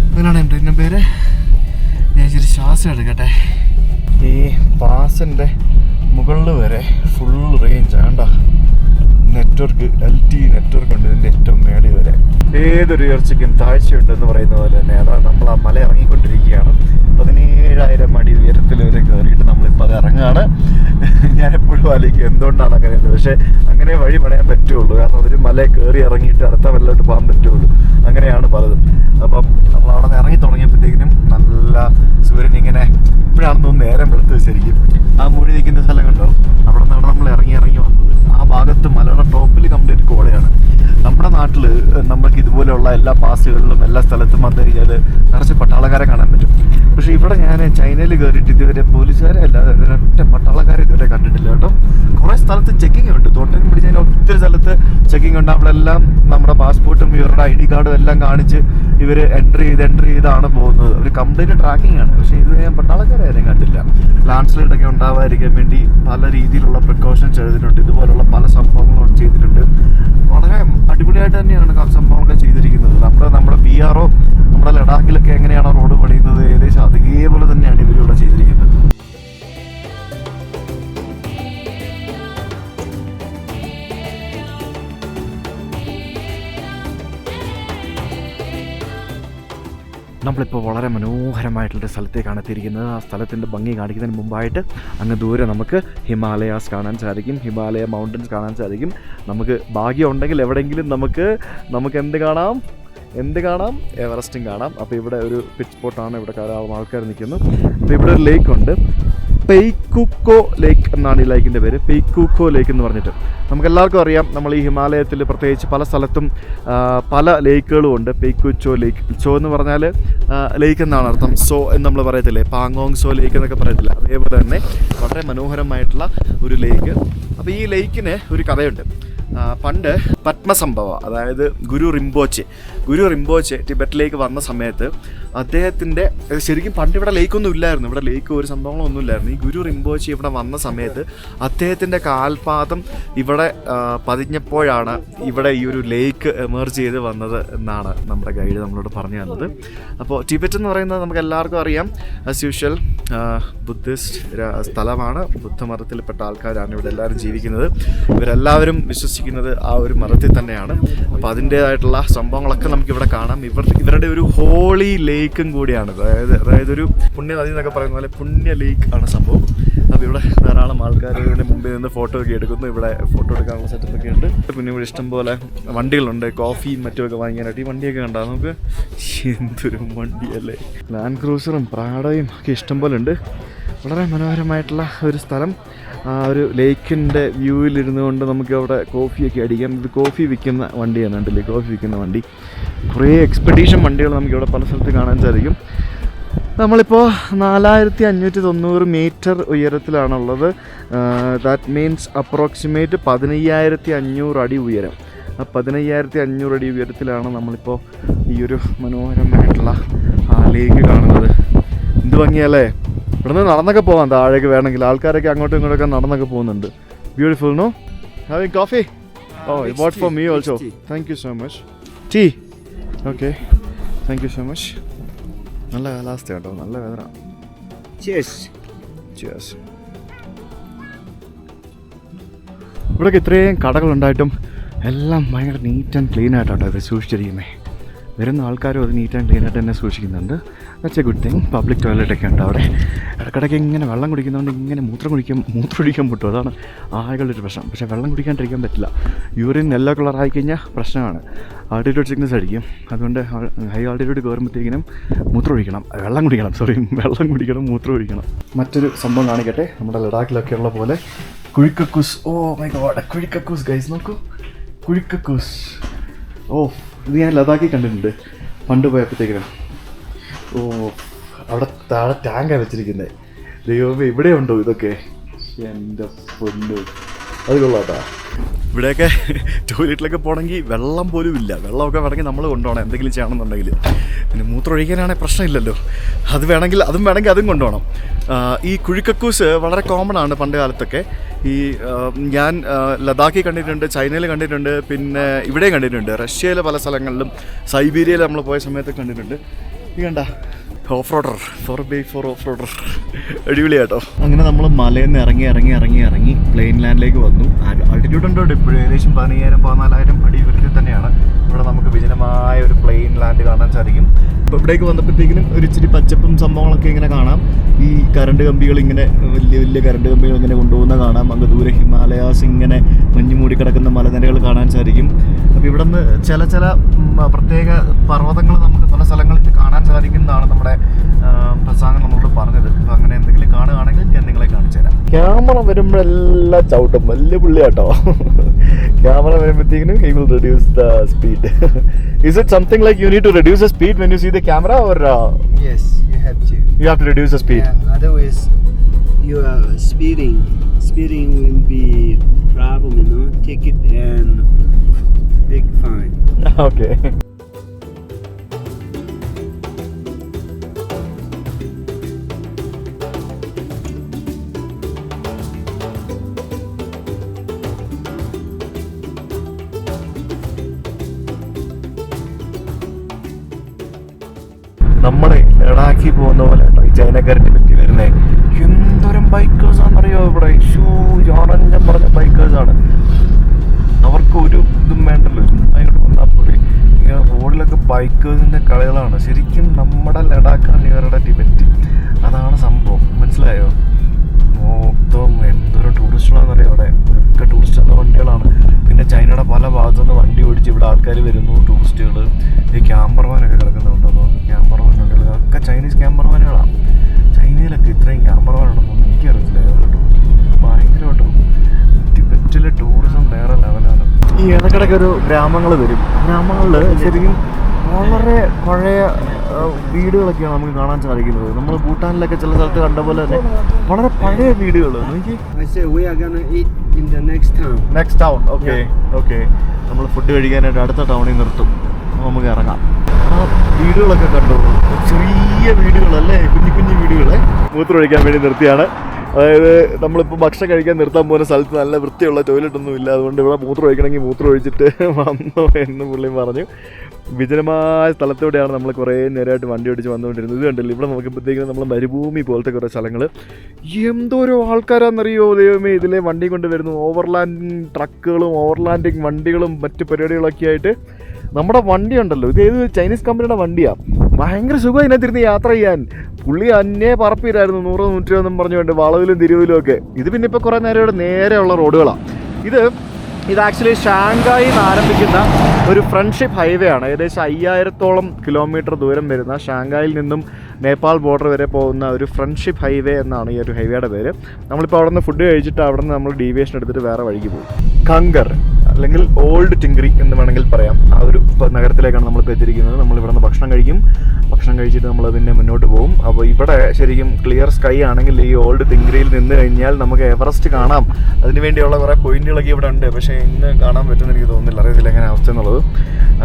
അങ്ങനെയാണ് എന്റെ എന്റെ പേര്. ഞാൻ ഇച്ചിരി ശ്വാസം എടുക്കട്ടെ. ഈ പാസിന്റെ മുകളിൽ വരെ ഫുൾ റേഞ്ച് ആണ്ട നെറ്റ്വർക്ക് എൽ ടി നെറ്റ്വർക്ക് ഉണ്ട്. ഇതിന്റെ ഏറ്റവും മേടി വരെ. ഏതൊരു ഉയർച്ചയ്ക്കും താഴ്ചയുണ്ടെന്ന് പറയുന്ന പോലെ തന്നെ അതാ നമ്മൾ ആ മല ഇറങ്ങിക്കൊണ്ടിരിക്കുകയാണ്. പതിനേഴായിരം അടി ഉയരത്തിൽ വരെ കയറിയിട്ട് നമ്മളിപ്പോൾ അത് ഇറങ്ങുകയാണ്. ഞാനെപ്പോഴും ആലോചിക്കും എന്തുകൊണ്ടാണ് അങ്ങനെ പക്ഷേ അങ്ങനെ വഴി പണയാൻ പറ്റുള്ളൂ. കാരണം അതൊരു മല കയറി ഇറങ്ങിയിട്ട് അടുത്ത മലയിലോട്ട് പോകാൻ പറ്റുള്ളൂ. അങ്ങനെയാണ് പലതും. അപ്പം നമ്മൾ അവിടെ നിന്ന് ഇറങ്ങി തുടങ്ങിയപ്പോഴത്തേക്കിനും നല്ല സൂര്യൻ ഇങ്ങനെ ഇപ്പോഴാണെന്ന് തോന്നുന്നു നേരം എടുത്തത് ശരിക്കും. ആ മൂഴി നിൽക്കുന്ന സ്ഥലം കണ്ടോ? അവിടെ നിന്നാണ് നമ്മൾ ഇറങ്ങി ഇറങ്ങി വന്നത്. ആ ഭാഗത്ത് മലയുടെ ടോപ്പിൽ കംപ്ലീറ്റ് കോടയാണ് നമ്മുടെ നാട്ടിൽ നമുക്ക് ഇതുപോലെയുള്ള എല്ലാ പാസുകളിലും എല്ലാ സ്ഥലത്തും വന്നു കഴിഞ്ഞാൽ നിറച്ച് പട്ടാളക്കാരെ കാണാൻ പറ്റും. പക്ഷേ ഇവിടെ ഞാൻ ചൈനയിൽ കയറിയിട്ട് ഇതുവരെ പോലീസുകാരെ അല്ലാതെ ഒറ്റ പട്ടാളക്കാരെ ഇതുവരെ കണ്ടിട്ടില്ല കേട്ടോ. കുറേ സ്ഥലത്ത് ചെക്കിംഗ് ഉണ്ട്. തോട്ടം പിടിച്ച് കഴിഞ്ഞാൽ ഒത്തിരി സ്ഥലത്ത് ചെക്കിംഗ് ഉണ്ട്. അവിടെ എല്ലാം നമ്മുടെ പാസ്പോർട്ടും ഇവരുടെ ഐ ഡി കാർഡും എല്ലാം കാണിച്ച് ഇവർ എൻട്രി ചെയ്ത് എൻട്രി ചെയ്താണ് പോകുന്നത്. ഒരു കംപ്ലീറ്റ് ട്രാക്കിംഗ് ആണ്. പക്ഷേ ഇത് ഞാൻ പട്ടാളക്കാരെ ആരും കണ്ടില്ല. ലാൻഡ് സ്ലൈഡ് ഒക്കെ ഉണ്ടാവാതിരിക്കാൻ വേണ്ടി പല രീതിയിലുള്ള പ്രിക്കോഷൻസ് എഴുതിയിട്ടുണ്ട് ഇതുപോലുള്ള പല സംഭവങ്ങളും ചെയ്തിട്ടുണ്ട്. വളരെ അടിപൊളിയായിട്ട് തന്നെയാണ് സംഭവങ്ങളൊക്കെ ചെയ്തിരിക്കുന്നത്. നമ്മുടെ നമ്മുടെ ബി ആർ ഒ നമ്മുടെ ലഡാക്കിലൊക്കെ എങ്ങനെയാണ് റോഡ് പണിയുന്നത് ഏകദേശം അതേപോലെ തന്നെയാണ് ഇവരിവിടെ ചെയ്തിരിക്കുന്നത്. നമ്മളിപ്പോൾ വളരെ മനോഹരമായിട്ടുള്ള സ്ഥലത്തേക്കാണ് എത്തിയിരിക്കുന്നത്. ആ സ്ഥലത്തിന്റെ ഭംഗി കാണിക്കുന്നതിന് മുമ്പായിട്ട് അങ്ങ് ദൂരെ നമുക്ക് ഹിമാലയാസ് കാണാൻ സാധിക്കും. ഹിമാലയ മൗണ്ടൻസ് കാണാൻ സാധിക്കും. നമുക്ക് ഭാഗ്യം ഉണ്ടെങ്കിൽ എവിടെയെങ്കിലും നമുക്ക് നമുക്ക് എന്ത് കാണാം? എന്ത് കാണാം? എവറസ്റ്റും കാണാം. അപ്പോൾ ഇവിടെ ഒരു പിച്ച് സ്പോട്ടാണ് ഇവിടെ ധാരാളം ആൾക്കാർ നിൽക്കുന്നത് അപ്പോൾ ഇവിടെ ഒരു ലേക്ക് ഉണ്ട്. പെയ്ക്കുക്കോ ലേക്ക് എന്നാണ് ഈ ലേക്കിന്റെ പേര്. പെയ്ക്കുക്കോ ലേക്ക് എന്ന് പറഞ്ഞിട്ട്. നമുക്കെല്ലാവർക്കും അറിയാം നമ്മൾ ഈ ഹിമാലയത്തിൽ പ്രത്യേകിച്ച് പല സ്ഥലത്തും പല ലേക്കുകളും ഉണ്ട്. പെയ്ക്കുച്ചോ ലേക്ക് ചോ എന്ന് പറഞ്ഞാൽ ലേക്ക് എന്നാണ് അർത്ഥം. സോ എന്ന് നമ്മൾ പറയത്തില്ലേ? പാങ്ങോങ് സോ ലേക്ക് എന്നൊക്കെ പറയത്തില്ല? അതേപോലെ തന്നെ വളരെ മനോഹരമായിട്ടുള്ള ഒരു ലേക്ക്. അപ്പോൾ ഈ ലേക്കിന് ഒരു കഥയുണ്ട്. പണ്ട് പത്മസംഭവ അതായത് ഗുരു റിംബോച്ചെ ഗുരു റിംബോച്ചെ ടിബറ്റിലേക്ക് വന്ന സമയത്ത് അദ്ദേഹത്തിന്റെ ശരിക്കും പണ്ട് ഇവിടെ ലേക്കൊന്നും ഇല്ലായിരുന്നു. ഇവിടെ ലേക്ക് ഒരു സംഭവങ്ങളൊന്നും ഇല്ലായിരുന്നു. ഈ ഗുരു റിംബോച്ചെ ഇവിടെ വന്ന സമയത്ത് അദ്ദേഹത്തിന്റെ കാൽപാദം ഇവിടെ പതിഞ്ഞപ്പോഴാണ് ഇവിടെ ഈ ഒരു ലേക്ക് എമേർജ് ചെയ്ത് വന്നത് എന്നാണ് നമ്മുടെ ഗൈഡ് നമ്മളോട് പറഞ്ഞു തന്നത്. അപ്പോൾ ടിബറ്റ് എന്ന് പറയുന്നത് നമുക്ക് എല്ലാവർക്കും അറിയാം. ആസ് യൂഷ്വൽ ബുദ്ധിസ്റ്റ് സ്ഥലമാണ്. ബുദ്ധമതത്തിൽപ്പെട്ട ആൾക്കാരാണ് ഇവിടെ എല്ലാവരും ജീവിക്കുന്നത്. ഇവരെല്ലാവരും വിശ്വസിക്കുന്നത് ആ ഒരു മതത്തിൽ തന്നെയാണ്. അപ്പോൾ അതിന്റേതായിട്ടുള്ള സംഭവങ്ങളൊക്കെ നമുക്ക് ഇവിടെ കാണാം. ഇവർ ഇവരുടെ ഒരു ഹോളി ലേക്കും കൂടിയാണ് അതായത് അതായത് ഒരു പുണ്യ നദി എന്നൊക്കെ പറയുന്ന പോലെ പുണ്യ ലേക്ക് ആണ് സംഭവം. അപ്പോൾ ഇവിടെ ധാരാളം ആൾക്കാർ ഇവിടെ മുമ്പിൽ നിന്ന് ഫോട്ടോ ഒക്കെ എടുക്കുന്നു. ഇവിടെ ഫോട്ടോ എടുക്കാനുള്ള സെറ്റപ്പ് ഒക്കെ ഉണ്ട്. പിന്നെ ഇവിടെ ഇഷ്ടംപോലെ വണ്ടികളുണ്ട്. കോഫിയും മറ്റുമൊക്കെ വാങ്ങിക്കാനായിട്ട്. ഈ വണ്ടിയൊക്കെ കണ്ടാൽ നമുക്ക് എന്തൊരു വണ്ടിയല്ലേ? ലാൻഡ് ക്രൂസറും പ്രാഡയും ഒക്കെ ഇഷ്ടംപോലെ ഉണ്ട്. വളരെ മനോഹരമായിട്ടുള്ള ഒരു സ്ഥലം. ആ ഒരു ലേക്കിന്റെ വ്യൂവിലിരുന്നു കൊണ്ട് നമുക്ക് അവിടെ കോഫിയൊക്കെ അടിക്കാം. ഇത് കോഫി വിൽക്കുന്ന വണ്ടിയാണ് കണ്ടില്ലേ? കോഫി വിൽക്കുന്ന വണ്ടി. കുറേ എക്സ്പെഡീഷൻ വണ്ടികൾ നമുക്ക് ഇവിടെ പല സ്ഥലത്ത് കാണാൻ സാധിക്കും. നമ്മളിപ്പോൾ നാലായിരത്തി അഞ്ഞൂറ്റി തൊണ്ണൂറ് മീറ്റർ ഉയരത്തിലാണുള്ളത്. ദാറ്റ് മീൻസ് അപ്രോക്സിമേറ്റ് പതിനയ്യായിരത്തി അഞ്ഞൂറ് അടി ഉയരം. ആ പതിനയ്യായിരത്തി അഞ്ഞൂറ് അടി ഉയരത്തിലാണ് നമ്മളിപ്പോൾ ഈ ഒരു മനോഹരമായിട്ടുള്ള ആ ലേക്ക് കാണുന്നത്. എന്ത് ഭംഗിയല്ലേ? ഇവിടുന്ന് നടന്നൊക്കെ പോകാം. താഴേക്ക് വേണമെങ്കിൽ ആൾക്കാരൊക്കെ അങ്ങോട്ടും ഇങ്ങോട്ടൊക്കെ നടന്നൊക്കെ പോകുന്നുണ്ട്. Beautiful no having coffee oh what for me also thank you so much tea okay thank you so much നല്ല കാലാവസ്ഥ കേട്ടോ നല്ല. ചിയേഴ്സ് ഇവിടെയൊക്കെ ഇത്രയും കടകളുണ്ടായിട്ടും എല്ലാം ഭയങ്കര നീറ്റ് ആൻഡ് ക്ലീൻ ആയിട്ടാണ് ഇവർ സൂക്ഷിച്ചിരിക്കുന്നത് വരുന്ന ആൾക്കാരും അത് നീറ്റ് ആൻഡ് ക്ലീൻ ആയിട്ട് തന്നെ സൂക്ഷിക്കുന്നുണ്ട്. That's a good thing public toilet ഒക്കെ ഉണ്ട് അവിടെ. ഇടയ്ക്കിടയ്ക്ക് ഇങ്ങനെ വെള്ളം കുടിക്കുന്നതുകൊണ്ട് ഇങ്ങനെ മൂത്രം കുടിക്കാൻ മൂത്രം ഒഴിക്കാൻ പറ്റും. അതാണ് ആകെയുള്ളൊരു പ്രശ്നം. പക്ഷേ വെള്ളം കുടിക്കാണ്ടിരിക്കാൻ പറ്റില്ല. യൂറിൻ യെല്ലോ കളർ ആയി കഴിഞ്ഞാൽ പ്രശ്നമാണ്. ആൾട്ടിറ്റ്യൂഡ് സിക്നസ് അടിക്കും അതുകൊണ്ട് ഹൈ ആൾട്ടിറ്റ്യൂഡ് കയറുമ്പോഴത്തേക്കിനും മൂത്രം ഒഴിക്കണം. വെള്ളം കുടിക്കണം. സോറി വെള്ളം കുടിക്കണം മൂത്രം ഒഴിക്കണം. മറ്റൊരു സംഭവം കാണിക്കട്ടെ. നമ്മുടെ ലഡാക്കിലൊക്കെ ഉള്ള പോലെ കുഴിക്കക്കൂസ്. ഓ മൈ ഗോഡ് കുഴിക്കക്കൂസ് ഗൈസ് നോക്കൂ. കുഴിക്കക്കൂസ്. ഓ ഇത് ഞാൻ ലഡാക്കിൽ കണ്ടിട്ടുണ്ട്. പണ്ട് പോയപ്പോഴത്തേക്കിനും. ഓ അവിടെ താഴെ ടാങ്കാണ് വെച്ചിരിക്കുന്നത് ദൈവമേ ഇവിടെ ഉണ്ടോ ഇതൊക്കെ? എന്റെ പൊന്നു. അത് കൊള്ളാട്ടാ. ഇവിടെയൊക്കെ ടോയ്ലറ്റിലൊക്കെ പോകണമെങ്കിൽ വെള്ളം പോലും ഇല്ല. വെള്ളമൊക്കെ വേണമെങ്കിൽ നമ്മൾ കൊണ്ടുപോകണം എന്തെങ്കിലും ചെയ്യണമെന്നുണ്ടെങ്കിൽ. പിന്നെ മൂത്രം ഒഴിക്കാനാണെങ്കിൽ പ്രശ്നമില്ലല്ലോ. അത് വേണമെങ്കിൽ അതും വേണമെങ്കിൽ അതും കൊണ്ടുപോകണം. ഈ കുഴിക്കക്കൂസ് വളരെ കോമൺ ആണ് പണ്ട് കാലത്തൊക്കെ. ഈ ഞാൻ ലഡാക്കിൽ കണ്ടിട്ടുണ്ട് ചൈനയിൽ കണ്ടിട്ടുണ്ട് പിന്നെ ഇവിടെയും കണ്ടിട്ടുണ്ട്. റഷ്യയിലെ പല സ്ഥലങ്ങളിലും സൈബീരിയയിൽ നമ്മൾ പോയ സമയത്ത് കണ്ടിട്ടുണ്ട്. കണ്ട? Off roader four by four off roader അടിപൊളിയാട്ടോ അങ്ങനെ നമ്മൾ മലയിൽ നിന്ന് ഇറങ്ങി ഇറങ്ങി ഇറങ്ങി ഇറങ്ങി പ്ലെയിൻ ലാൻഡിലേക്ക് വന്നു. ആൾട്ടിറ്റ്യൂഡ് ഉണ്ടോ ഇപ്പോഴും ഏകദേശം പതിനയ്യായിരം പതിനാലായിരം അടി ഉയരത്തിൽ തന്നെയാണ്. ഇവിടെ നമുക്ക് വിജനമായ ഒരു പ്ലെയിൻ ലാൻഡ് കാണാൻ സാധിക്കും. അപ്പോൾ ഇവിടേക്ക് വന്നപ്പോഴത്തേക്കിനും ഒരു ഇച്ചിരി പച്ചപ്പും സംഭവങ്ങളൊക്കെ ഇങ്ങനെ കാണാം. ഈ കറണ്ട് കമ്പികൾ ഇങ്ങനെ വലിയ വലിയ കറണ്ട് കമ്പികൾ ഇങ്ങനെ കൊണ്ടുപോകുന്ന കാണാം. അങ്ങ് ദൂരെ ഹിമാലയാസ് ഇങ്ങനെ മഞ്ഞു മൂടി കിടക്കുന്ന മലനിരകൾ കാണാൻ സാധിക്കും. അപ്പോൾ ഇവിടെ നിന്ന് ചില ചില പ്രത്യേക പർവതങ്ങൾ നമുക്ക് പല സ്ഥലങ്ങളിൽ കാണാൻ സാധിക്കുന്നതാണ് നമ്മുടെ പ്രസാദം നമ്മളോട് പറഞ്ഞത്. അപ്പോൾ അങ്ങനെ എന്തെങ്കിലും കാണുകയാണെങ്കിൽ ഞാൻ നിങ്ങളെ കാണിച്ചു തരാം. ക്യാമറ വരുമ്പോഴെല്ലാം ചവിട്ടും. വലിയ പുള്ളിയാട്ടോ. Camera വരുമ്പോഴത്തേക്കിനും he will reduce the speed is it something like you need to reduce the speed when you see the camera or? Uh, yes, you have to. You have to reduce the speed. Yeah, otherwise, you are speeding. Speeding will be problem, you know. Ticket and big fine. okay. നമ്മളെ ലഡാക്കി പോകുന്ന പോലെ കേട്ടോ ഈ ചൈനക്കാരനെ പറ്റി വരുന്നേ. എന്തോരം ബൈക്കേഴ്സ് ആണെന്നറിയോ ഇവിടെ? ഷൂ ജോറഞ്ചം പറഞ്ഞ ബൈക്കേഴ്സ് ആണ്. അവർക്ക് ഒരു ഇതും വേണ്ടല്ലോ. അതിനോട് വന്നാൽ പോലെ ഇങ്ങനെ റോഡിലൊക്കെ ബൈക്കേഴ്സിന്റെ കളികളാണ്. ശരിക്കും നമ്മുടെ ലഡാക്കാണ് ഇവരുടെ ടിബറ്റ് അതാണ് സംഭവം. മനസ്സിലായോ? മൊത്തം എന്തൊരു ടൂറിസ്റ്റുകളാണെന്നറിയോ അവിടെ? ഒക്കെ ടൂറിസ്റ്റുകളുടെ വണ്ടികളാണ്. പിന്നെ ചൈനയുടെ പല ഭാഗത്തുനിന്ന് വണ്ടി ഓടിച്ച് ഇവിടെ ആൾക്കാർ വരുന്നു ടൂറിസ്റ്റുകൾ ഈ ഇടയ്ക്കിടയ്ക്ക് ഒരു ഗ്രാമങ്ങൾ വരും. ഗ്രാമങ്ങളിൽ ശരിക്കും വളരെ പഴയ വീടുകളൊക്കെയാണ് നമുക്ക് കാണാൻ സാധിക്കുന്നത്. നമ്മൾ ഭൂട്ടാനിലൊക്കെ ചില സ്ഥലത്ത് കണ്ട പോലെ തന്നെ വളരെ പഴയ വീടുകൾ. നെക്സ്റ്റ് ടൗൺ ഓക്കെ ഓക്കെ നമ്മൾ ഫുഡ് കഴിക്കാനായിട്ട് അടുത്ത ടൗണിൽ നിർത്തും. നമുക്ക് ഇറങ്ങാം. ആ വീടുകളൊക്കെ കണ്ടു? ചെറിയ വീടുകളല്ലേ? കുഞ്ഞു കുഞ്ഞു വീടുകളെ. മൂത്രം ഒഴിക്കാൻ വേണ്ടി നിർത്തിയാണ്. അതായത് നമ്മളിപ്പോൾ ഭക്ഷണം കഴിക്കാൻ നിർത്താൻ പോകുന്ന സ്ഥലത്ത് നല്ല വൃത്തിയുള്ള ടോയ്ലറ്റ് ഒന്നും ഇല്ല. അതുകൊണ്ട് ഇവിടെ മൂത്രം ഒഴിക്കണമെങ്കിൽ മൂത്രം ഒഴിച്ചിട്ട് വന്നോ എന്ന് പുള്ളിയും പറഞ്ഞു. വിജനമായ സ്ഥലത്തൂടെയാണ് നമ്മൾ കുറേ നേരമായിട്ട് വണ്ടി ഓടിച്ച് വന്നുകൊണ്ടിരുന്നത്. ഇത് കണ്ടില്ല? ഇവിടെ നോക്കുമ്പോഴത്തേക്കും നമ്മൾ മരുഭൂമി പോലത്തെ കുറേ സ്ഥലങ്ങൾ എന്തോരോ ആൾക്കാരാണെന്നറിയോ ദൈവമേ ഇതിലെ വണ്ടി കൊണ്ട് വരുന്നു ഓവർലാൻഡിങ് ട്രക്കുകളും ഓവർലാൻഡിങ് വണ്ടികളും മറ്റ് പരിപാടികളൊക്കെ ആയിട്ട് നമ്മുടെ വണ്ടി ഉണ്ടല്ലോ. ഇത് ഏത് ചൈനീസ് കമ്പനിയുടെ വണ്ടിയാണ് ഭയങ്കര സുഖം ഇതിനകത്തിരുന്ന് യാത്ര ചെയ്യാൻ. പുള്ളി അന്നേ പറപ്പിയിലായിരുന്നു നൂറ് നൂറ്റി ഒന്നും പറഞ്ഞുകൊണ്ട് വളവിലും തിരുവിലും ഒക്കെ. ഇത് പിന്നെ ഇപ്പോൾ കുറേ നേരം ഇവിടെ നേരെയുള്ള റോഡുകളാണ് ഇത് ഇത് ആക്ച്വലി ഷാങ്കായിൽ നിന്ന് ആരംഭിക്കുന്ന ഒരു ഫ്രണ്ട്ഷിപ്പ് ഹൈവേ ആണ്. ഏകദേശം അയ്യായിരത്തോളം കിലോമീറ്റർ ദൂരം വരുന്ന ഷാങ്കായിൽ നിന്നും നേപ്പാൾ ബോർഡർ വരെ പോകുന്ന ഒരു ഫ്രണ്ട്ഷിപ്പ് ഹൈവേ എന്നാണ് ഈ ഒരു ഹൈവേയുടെ പേര്. നമ്മളിപ്പോൾ അവിടെ നിന്ന് ഫുഡ് കഴിച്ചിട്ട് അവിടെ നിന്ന് നമ്മൾ ഡീവിയേഷൻ എടുത്തിട്ട് വേറെ വഴിക്ക് പോകും. കങ്കർ അല്ലെങ്കിൽ ഓൾഡ് ടിങ്കറി എന്ന് വേണമെങ്കിൽ പറയാം. ആ ഒരു നഗരത്തിലേക്കാണ് നമ്മളിപ്പോൾ എത്തിയിരിക്കുന്നത്. നമ്മൾ ഇവിടെ നിന്ന് ഭക്ഷണം കഴിക്കും. ഭക്ഷണം കഴിച്ചിട്ട് നമ്മൾ പിന്നെ മുന്നോട്ട് പോകും അപ്പോൾ ഇവിടെ ശരിക്കും ക്ലിയർ സ്കൈ ആണെങ്കിൽ ഈ ഓൾഡ് തിങ്കരിയിൽ നിന്ന് കഴിഞ്ഞാൽ നമുക്ക് എവറസ്റ്റ് കാണാം. അതിന് വേണ്ടിയുള്ള കുറേ പോയിന്റുകളൊക്കെ ഇവിടെ ഉണ്ട്. പക്ഷേ ഇന്ന് കാണാൻ പറ്റുമെന്ന് എനിക്ക് തോന്നുന്നില്ല. അറിയത്തില്ല എങ്ങനെ അവസ്ഥ എന്നുള്ളത്.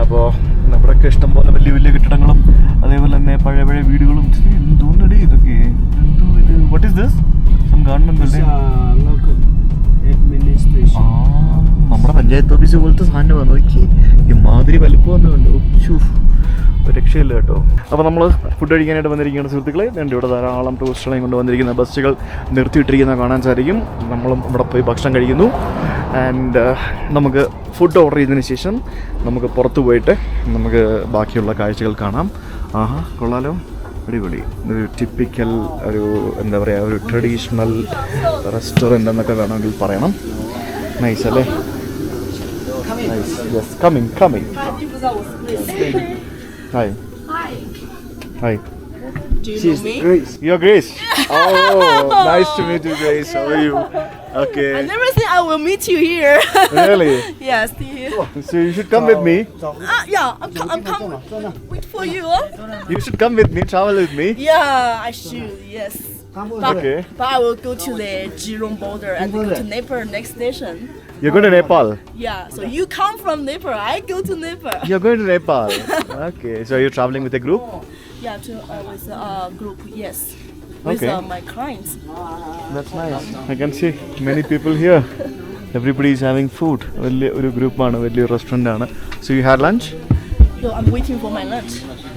അപ്പോൾ നമ്മുടെയൊക്കെ ഇഷ്ടം പോലെ വലിയ വലിയ കെട്ടിടങ്ങളും അതേപോലെ തന്നെ പഴയ പഴയ വീടുകളും. എന്തോന്നടി ഇതൊക്കെ? എന്തോ ഇത്? What is this some government It's building നമ്മുടെ പഞ്ചായത്ത് ഓഫീസ് പോലത്തെ സാധനമാണ് നോക്കി. ഇമാതിരി വലിപ്പം കണ്ടു ഒരു രക്ഷയില്ല കേട്ടോ. അപ്പോൾ നമ്മൾ ഫുഡ് കഴിക്കാനായിട്ട് വന്നിരിക്കുന്ന സുഹൃത്തുക്കളെ. രണ്ട് ഇവിടെ ധാരാളം ടൂറിസ്റ്റുകളെയും കൊണ്ട് വന്നിരിക്കുന്ന ബസ്സുകൾ നിർത്തിയിട്ടിരിക്കുന്ന കാണാൻ സാധിക്കും. നമ്മളും ഇവിടെ പോയി ഭക്ഷണം കഴിക്കുന്നു. ആൻഡ് നമുക്ക് ഫുഡ് ഓർഡർ ചെയ്തതിന് ശേഷം നമുക്ക് പുറത്ത് പോയിട്ട് നമുക്ക് ബാക്കിയുള്ള കാഴ്ചകൾ കാണാം. ആഹാ കൊള്ളാലോ. അടിപൊളി ഒരു ടിപ്പിക്കൽ ഒരു എന്താ പറയുക ഒരു ട്രഡീഷണൽ റെസ്റ്റോറന്റ് എന്നൊക്കെ വേണമെങ്കിൽ പറയണം നൈസ് അല്ലേ nice yes coming coming hi hi She's Grace. You're Grace. Oh, nice to meet you, Grace. How are you? Okay. I never think I will meet you here. Really? yes, here. So you should come with me. Uh, yeah, I'm, co- I'm coming. Wait for you. Huh? You should come with me, travel with me. Yeah, I should. Yes. But, Okay. but I will go to the Jilong border and go to Nepal next station. You're going to Nepal. Yeah. So you come from Nepal. I go to Nepal. You're going to Nepal. Okay. So you're traveling with a group? Yeah, to uh, with a uh, group. Yes With Okay. uh, my clients. That's nice. I can see many people here. Everybody is having food. വലിയ ഒരു ഗ്രൂപ്പാണ് വലിയൊരു റെസ്റ്റോറൻ്റ് ആണ് so you had lunch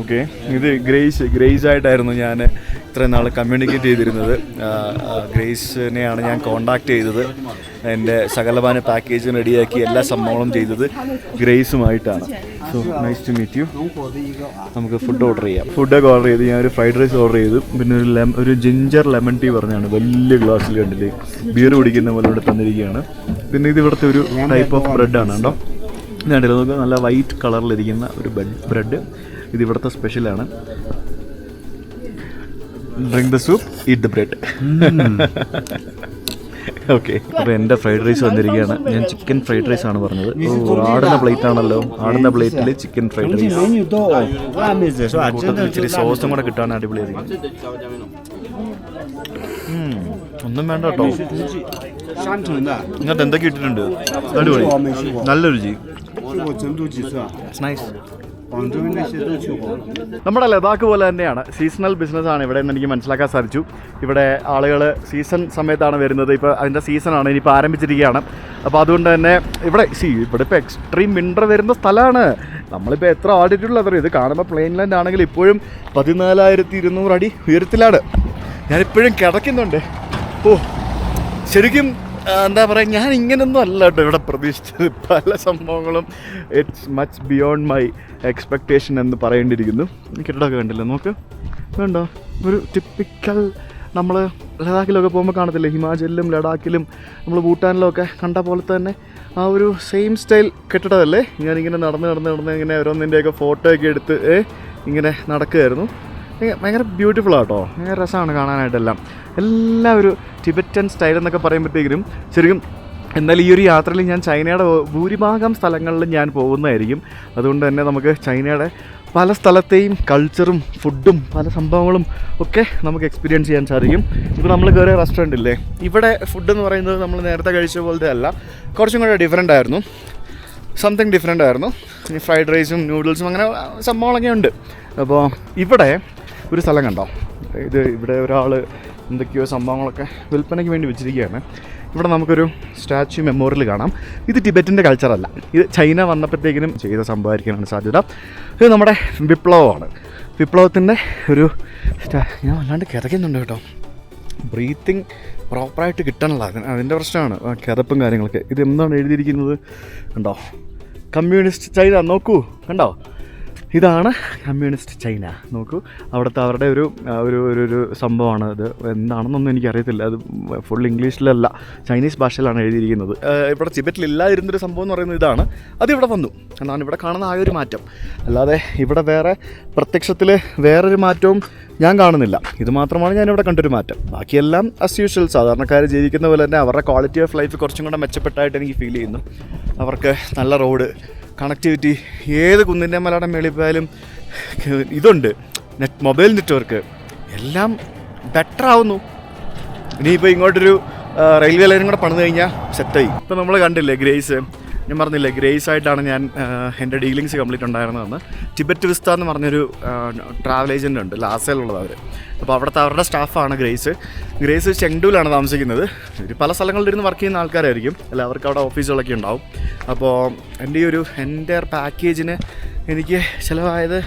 Okay ഇത് ഗ്രേസ് ഗ്രേസ് ആയിട്ടായിരുന്നു ഞാൻ ഇത്രയും നാൾ കമ്മ്യൂണിക്കേറ്റ് ചെയ്തിരുന്നത്. ഗ്രേസിനെയാണ് ഞാൻ കോണ്ടാക്ട് ചെയ്തത്. എന്റെ സകലപാന പാക്കേജ് റെഡിയാക്കി എല്ലാ സംഭവങ്ങളും ചെയ്തത് ഗ്രേസുമായിട്ടാണ്. So nice to meet you നമുക്ക് ഫുഡ് ഓർഡർ ചെയ്യാം. ഫുഡൊക്കെ ഓർഡർ ചെയ്ത് ഞാൻ ഒരു ഫ്രൈഡ് റൈസ് ഓർഡർ ചെയ്തു. പിന്നെ ഒരു ലെമൺ ഒരു ജിഞ്ചർ ലെമൺ ടീ പറഞ്ഞാണ്. വലിയ ഗ്ലാസ്സിൽ കണ്ടില്ലേ? ബിയർ കുടിക്കുന്ന പോലെ ഇവിടെ തന്നിരിക്കുകയാണ്. പിന്നെ ഇത് ഇവിടുത്തെ ഒരു ടൈപ്പ് ഓഫ് ബ്രെഡാണ് കേട്ടോ. ഇതുണ്ടല്ലോ നമുക്ക് നല്ല വൈറ്റ് കളറിലിരിക്കുന്ന ഒരു ബ്രെഡ് ഇത് ഇവിടുത്തെ സ്പെഷ്യലാണ് drink the soup eat the bread okay അപ്പോൾ എന്റെ ഫ്രൈഡ് റൈസ് വന്നിരിക്കുകയാണ്. ഞാൻ ചിക്കൻ ഫ്രൈഡ് റൈസ് ആണ് പറഞ്ഞത്. ആടുന്ന പ്ലേറ്റ് ആണല്ലോ. ആടുന്ന പ്ലേറ്റിൽ ചിക്കൻ ഫ്രൈഡ് റൈസ് ഇച്ചിരി സോസും കൂടെ കിട്ടാൻ അടിപൊളിയായിരിക്കും. Hmm, ഒന്നും വേണ്ട കേട്ടോ. ഇങ്ങനത്തെ എന്തൊക്കെ ഇട്ടിട്ടുണ്ട്? അടിപൊളി. നല്ല രുചി. 去过成都几次啊？ നൈസ് 广州那些都去过。 നമ്മുടെ ലഡാക്ക് പോലെ തന്നെയാണ് സീസണൽ ബിസിനസ്സാണ് ഇവിടെ നിന്ന് എനിക്ക് മനസ്സിലാക്കാൻ സാധിച്ചു ഇവിടെ ആളുകൾ സീസൺ സമയത്താണ് വരുന്നത് ഇപ്പോൾ അതിൻ്റെ സീസണാണ് ഇനിയിപ്പോൾ ആരംഭിച്ചിരിക്കുകയാണ് അപ്പോൾ അതുകൊണ്ട് തന്നെ ഇവിടെ സി ഇവിടെ ഇപ്പോൾ എക്സ്ട്രീം വിൻ്റർ വരുന്ന സ്ഥലമാണ് നമ്മളിപ്പോൾ എത്ര ആൾട്ടിറ്റ്യൂഡിൽ അറിയാം ഇത് കാണുമ്പോൾ പ്ലെയിൻ ലാൻഡ് ആണെങ്കിൽ ഇപ്പോഴും പതിനാലായിരത്തി ഇരുന്നൂറ് അടി ഉയരത്തിലാണ് ഞാനിപ്പോഴും കിടക്കുന്നുണ്ട് ഓ ശരിക്കും ആ, എന്താ പറയുക ഞാൻ ഇങ്ങനൊന്നും അല്ല കേട്ടോ ഇവിടെ പ്രതീക്ഷിച്ചത്. പല സംഭവങ്ങളും it's much beyond my expectation എന്ന് പറയേണ്ടിയിരിക്കുന്നു. കെട്ടിടമൊക്കെ കണ്ടില്ല? നോക്ക്. വേണ്ടോ ഒരു ടിപ്പിക്കൽ നമ്മൾ ലഡാക്കിലൊക്കെ പോകുമ്പോൾ കാണത്തില്ലേ? ഹിമാചലിലും ലഡാക്കിലും നമ്മൾ ഭൂട്ടാനിലും ഒക്കെ കണ്ട പോലെ തന്നെ ആ ഒരു സെയിം സ്റ്റൈൽ കെട്ടിടമല്ലേ? ഞാനിങ്ങനെ നടന്ന് നടന്ന് നടന്ന് ഇങ്ങനെ ഓരോന്നിന്റെയൊക്കെ ഫോട്ടോ ഒക്കെ എടുത്ത് ഇങ്ങനെ നടക്കുമായിരുന്നു ഭയങ്കര- ബ്യൂട്ടിഫുൾ ആട്ടോ. ഭയങ്കര രസമാണ് കാണാനായിട്ടെല്ലാം. എല്ലാം ഒരു ടിബറ്റൻ സ്റ്റൈൽ എന്നൊക്കെ പറയുമ്പോഴത്തേക്കും ശരിക്കും എന്നാൽ ഈ ഒരു യാത്രയിൽ ഞാൻ ചൈനയുടെ ഭൂരിഭാഗം സ്ഥലങ്ങളിലും ഞാൻ പോകുന്നതായിരിക്കും. അതുകൊണ്ട് തന്നെ നമുക്ക് ചൈനയുടെ പല സ്ഥലത്തെയും കൾച്ചറും ഫുഡും പല സംഭവങ്ങളും ഒക്കെ നമുക്ക് എക്സ്പീരിയൻസ് ചെയ്യാൻ സാധിക്കും. ഇപ്പോൾ നമ്മൾ കയറിയ റെസ്റ്റോറന്റ് ഇല്ലേ? ഇവിടെ ഫുഡ് എന്ന് പറയുന്നത് നമ്മൾ നേരത്തെ കഴിച്ച പോലത്തെ അല്ല. കുറച്ചും കൂടെ ഡിഫറെന്റ് ആയിരുന്നു. സംതിങ് ഡിഫറെന്റ് ആയിരുന്നു. ഫ്രൈഡ് റൈസും നൂഡിൽസും അങ്ങനെ സംഭവങ്ങളൊക്കെ ഉണ്ട്. അപ്പോൾ ഇവിടെ ഒരു സ്ഥലം കണ്ടോ? ഇത് ഇവിടെ ഒരാൾ എന്തൊക്കെയോ സംഭവങ്ങളൊക്കെ വിൽപ്പനയ്ക്ക് വേണ്ടി വെച്ചിരിക്കുകയാണ്. ഇവിടെ നമുക്കൊരു സ്റ്റാച്യു മെമ്മോറിയൽ കാണാം. ഇത് ടിബറ്റിന്റെ കൾച്ചറല്ല ഇത് ചൈന വന്നപ്പോഴത്തേക്കിനും ചെയ്ത സംഭവമായിരിക്കാനാണ് സാധ്യത. ഇത് നമ്മുടെ വിപ്ലവമാണ്. വിപ്ലവത്തിന്റെ ഒരു ഞാൻ വല്ലാണ്ട് കിതയ്ക്കുന്നുണ്ട് കേട്ടോ. ബ്രീത്തിങ് പ്രോപ്പറായിട്ട് കിട്ടണല്ല. അതിന് അതിന്റെ പ്രശ്നമാണ്. കിതപ്പും കാര്യങ്ങളൊക്കെ. ഇത് എന്താണ് എഴുതിയിരിക്കുന്നത്? കണ്ടോ? കമ്മ്യൂണിസ്റ്റ് ചൈന നോക്കൂ. കണ്ടോ? ഇതാണ് കമ്മ്യൂണിസ്റ്റ് ചൈന. നോക്കൂ അവിടുത്തെ അവരുടെ ഒരു ഒരു ഒരു സംഭവമാണ് ഇത്. എന്താണെന്നൊന്നും എനിക്കറിയത്തില്ല. അത് ഫുൾ ഇംഗ്ലീഷിലല്ല ചൈനീസ് ഭാഷയിലാണ് എഴുതിയിരിക്കുന്നത്. ഇവിടെ ടിബറ്റിൽ ഇല്ലാതിരുന്നൊരു സംഭവം എന്ന് പറയുന്നത് ഇതാണ്. അതിവിടെ വന്നു. എന്നാണ് ഇവിടെ കാണുന്ന ആ ഒരു മാറ്റം. അല്ലാതെ ഇവിടെ വേറെ പ്രത്യക്ഷത്തിൽ വേറൊരു മാറ്റവും ഞാൻ കാണുന്നില്ല. ഇത് മാത്രമാണ് ഞാൻ ഇവിടെ കണ്ടൊരു മാറ്റം. ബാക്കിയെല്ലാം അസ് യൂഷ്വൽ സാധാരണക്കാർ ജീവിക്കുന്ന പോലെ തന്നെ അവരുടെ ക്വാളിറ്റി ഓഫ് ലൈഫ് കുറച്ചും കൂടെ മെച്ചപ്പെട്ടായിട്ട് എനിക്ക് ഫീൽ ചെയ്യുന്നു. അവർക്ക് നല്ല റോഡ് കണക്ടിവിറ്റി ഏത് കുന്നിന്റെ മലയുടെ മേളിൽ പോയാലും ഇതുണ്ട്. Net mobile network. എല്ലാം ബെറ്റർ ആവുന്നു. ഇനിയിപ്പോൾ ഇങ്ങോട്ടൊരു റെയിൽവേ ലൈനും കൂടെ പണിത് കഴിഞ്ഞാൽ സെറ്റായി ഇപ്പോൾ നമ്മൾ കണ്ടില്ലേ ഗ്രേസ്? ഞാൻ പറഞ്ഞില്ലേ ഗ്രേസ് ആയിട്ടാണ് ഞാൻ എന്റെ ഡീലിങ്സ് കംപ്ലീറ്റ് ഉണ്ടായിരുന്നതെന്ന്. ടിബറ്റ് വിസ്ത എന്ന് പറഞ്ഞൊരു ട്രാവൽ ഏജന്റ് ഉണ്ട് ലാസയിലുള്ളത് അവർ അപ്പോൾ അവിടുത്തെ അവരുടെ സ്റ്റാഫാണ് ഗ്രേസ്. ഗ്രേസ് ചെങ്ഡൂലാണ് താമസിക്കുന്നത്. ഇവർ പല സ്ഥലങ്ങളിലിരുന്ന് വർക്ക് ചെയ്യുന്ന ആൾക്കാരായിരിക്കും. അല്ല അവർക്ക് അവിടെ ഓഫീസുകളൊക്കെ ഉണ്ടാവും. അപ്പോൾ എന്റെ ഈ ഒരു എന്റെ പാക്കേജിന് എനിക്ക് ചിലവായത്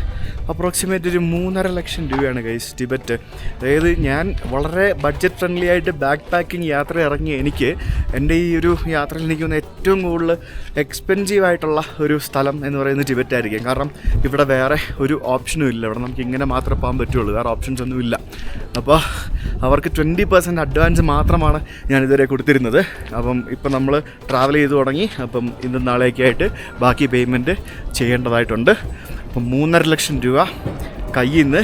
അപ്രോക്സിമേറ്റ് ഒരു മൂന്നര ലക്ഷം രൂപയാണ് ഗൈസ് ടിബറ്റ്. അതായത് ഞാൻ വളരെ ബഡ്ജറ്റ് ഫ്രണ്ട്ലി ആയിട്ട് ബാക്ക് പാക്കിംഗ് യാത്ര ഇറങ്ങിയ എനിക്ക് എന്റെ ഈ ഒരു യാത്രയിൽ എനിക്ക് തോന്നുന്ന ഏറ്റവും കൂടുതൽ എക്സ്പെൻസീവ് ആയിട്ടുള്ള ഒരു സ്ഥലം എന്ന് പറയുന്നത് ടിബറ്റ് ആയിരിക്കും. കാരണം ഇവിടെ വേറെ ഒരു ഓപ്ഷനും ഇല്ല. ഇവിടെ നമുക്ക് ഇങ്ങനെ മാത്രമേ പോകാൻ പറ്റുള്ളൂ. വേറെ ഓപ്ഷൻസ് ഒന്നും ഇല്ല. അപ്പോൾ അവർക്ക് ട്വന്റി പെർസെന്റ് അഡ്വാൻസ് മാത്രമാണ് ഞാൻ ഇതുവരെ കൊടുത്തിരുന്നത്. അപ്പം ഇപ്പം നമ്മൾ ട്രാവൽ ചെയ്ത് തുടങ്ങി. അപ്പം ഇന്ന് നാളേക്കായിട്ട് ബാക്കി പേയ്മെന്റ് ചെയ്യേണ്ടതായിട്ടുണ്ട്. അപ്പം മൂന്നര ലക്ഷം രൂപ കയ്യിൽ നിന്ന്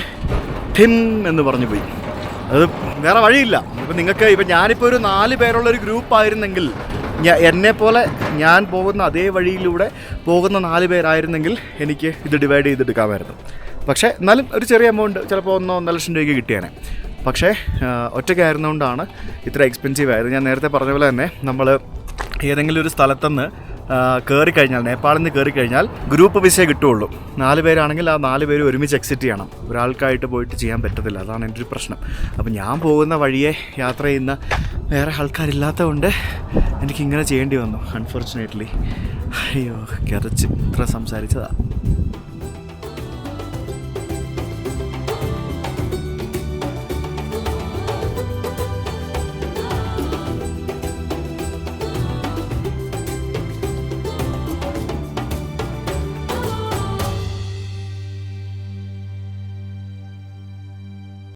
ഠിം എന്ന് പറഞ്ഞു പോയി. അത് വേറെ വഴിയില്ല. ഇപ്പം നിങ്ങൾക്ക് ഇപ്പം ഞാനിപ്പോൾ ഒരു നാല് പേരുള്ള ഒരു ഗ്രൂപ്പ് ആയിരുന്നെങ്കിൽ ഞാൻ എന്നെ പോലെ ഞാൻ പോകുന്ന അതേ വഴിയിലൂടെ പോകുന്ന നാല് പേരായിരുന്നെങ്കിൽ എനിക്ക് ഇത് ഡിവൈഡ് ചെയ്തെടുക്കാമായിരുന്നു. പക്ഷേ എന്നാലും ഒരു ചെറിയ എമൗണ്ട് ചിലപ്പോൾ ഒന്നോ ഒന്നര ലക്ഷം രൂപയ്ക്ക് കിട്ടിയേനെ. പക്ഷേ ഒറ്റയ്ക്കായിരുന്നുകൊണ്ടാണ് ഇത്ര എക്സ്പെൻസീവ് ആയത്. ഞാൻ നേരത്തെ പറഞ്ഞ പോലെ തന്നെ നമ്മൾ ഏതെങ്കിലും ഒരു സ്ഥലത്തുനിന്ന് കയറി കഴിഞ്ഞാൽ നേപ്പാളിൽ നിന്ന് കയറി കഴിഞ്ഞാൽ ഗ്രൂപ്പ് വിസയെ കിട്ടുള്ളൂ നാല് പേരാണെങ്കിൽ ആ നാല് പേര് ഒരുമിച്ച് എക്സിറ്റ് ചെയ്യണം. ഒരാൾക്കായിട്ട് പോയിട്ട് ചെയ്യാൻ പറ്റത്തില്ല. അതാണ് എന്റെ ഒരു പ്രശ്നം. അപ്പോൾ ഞാൻ പോകുന്ന വഴിയെ യാത്ര ചെയ്യുന്ന വേറെ ആൾക്കാരില്ലാത്തതുകൊണ്ട് എനിക്കിങ്ങനെ ചെയ്യേണ്ടി വന്നു. അൺഫോർച്ചുനേറ്റ്ലി അയ്യോ കിതച്ച് ഇത്ര സംസാരിച്ചതാണ്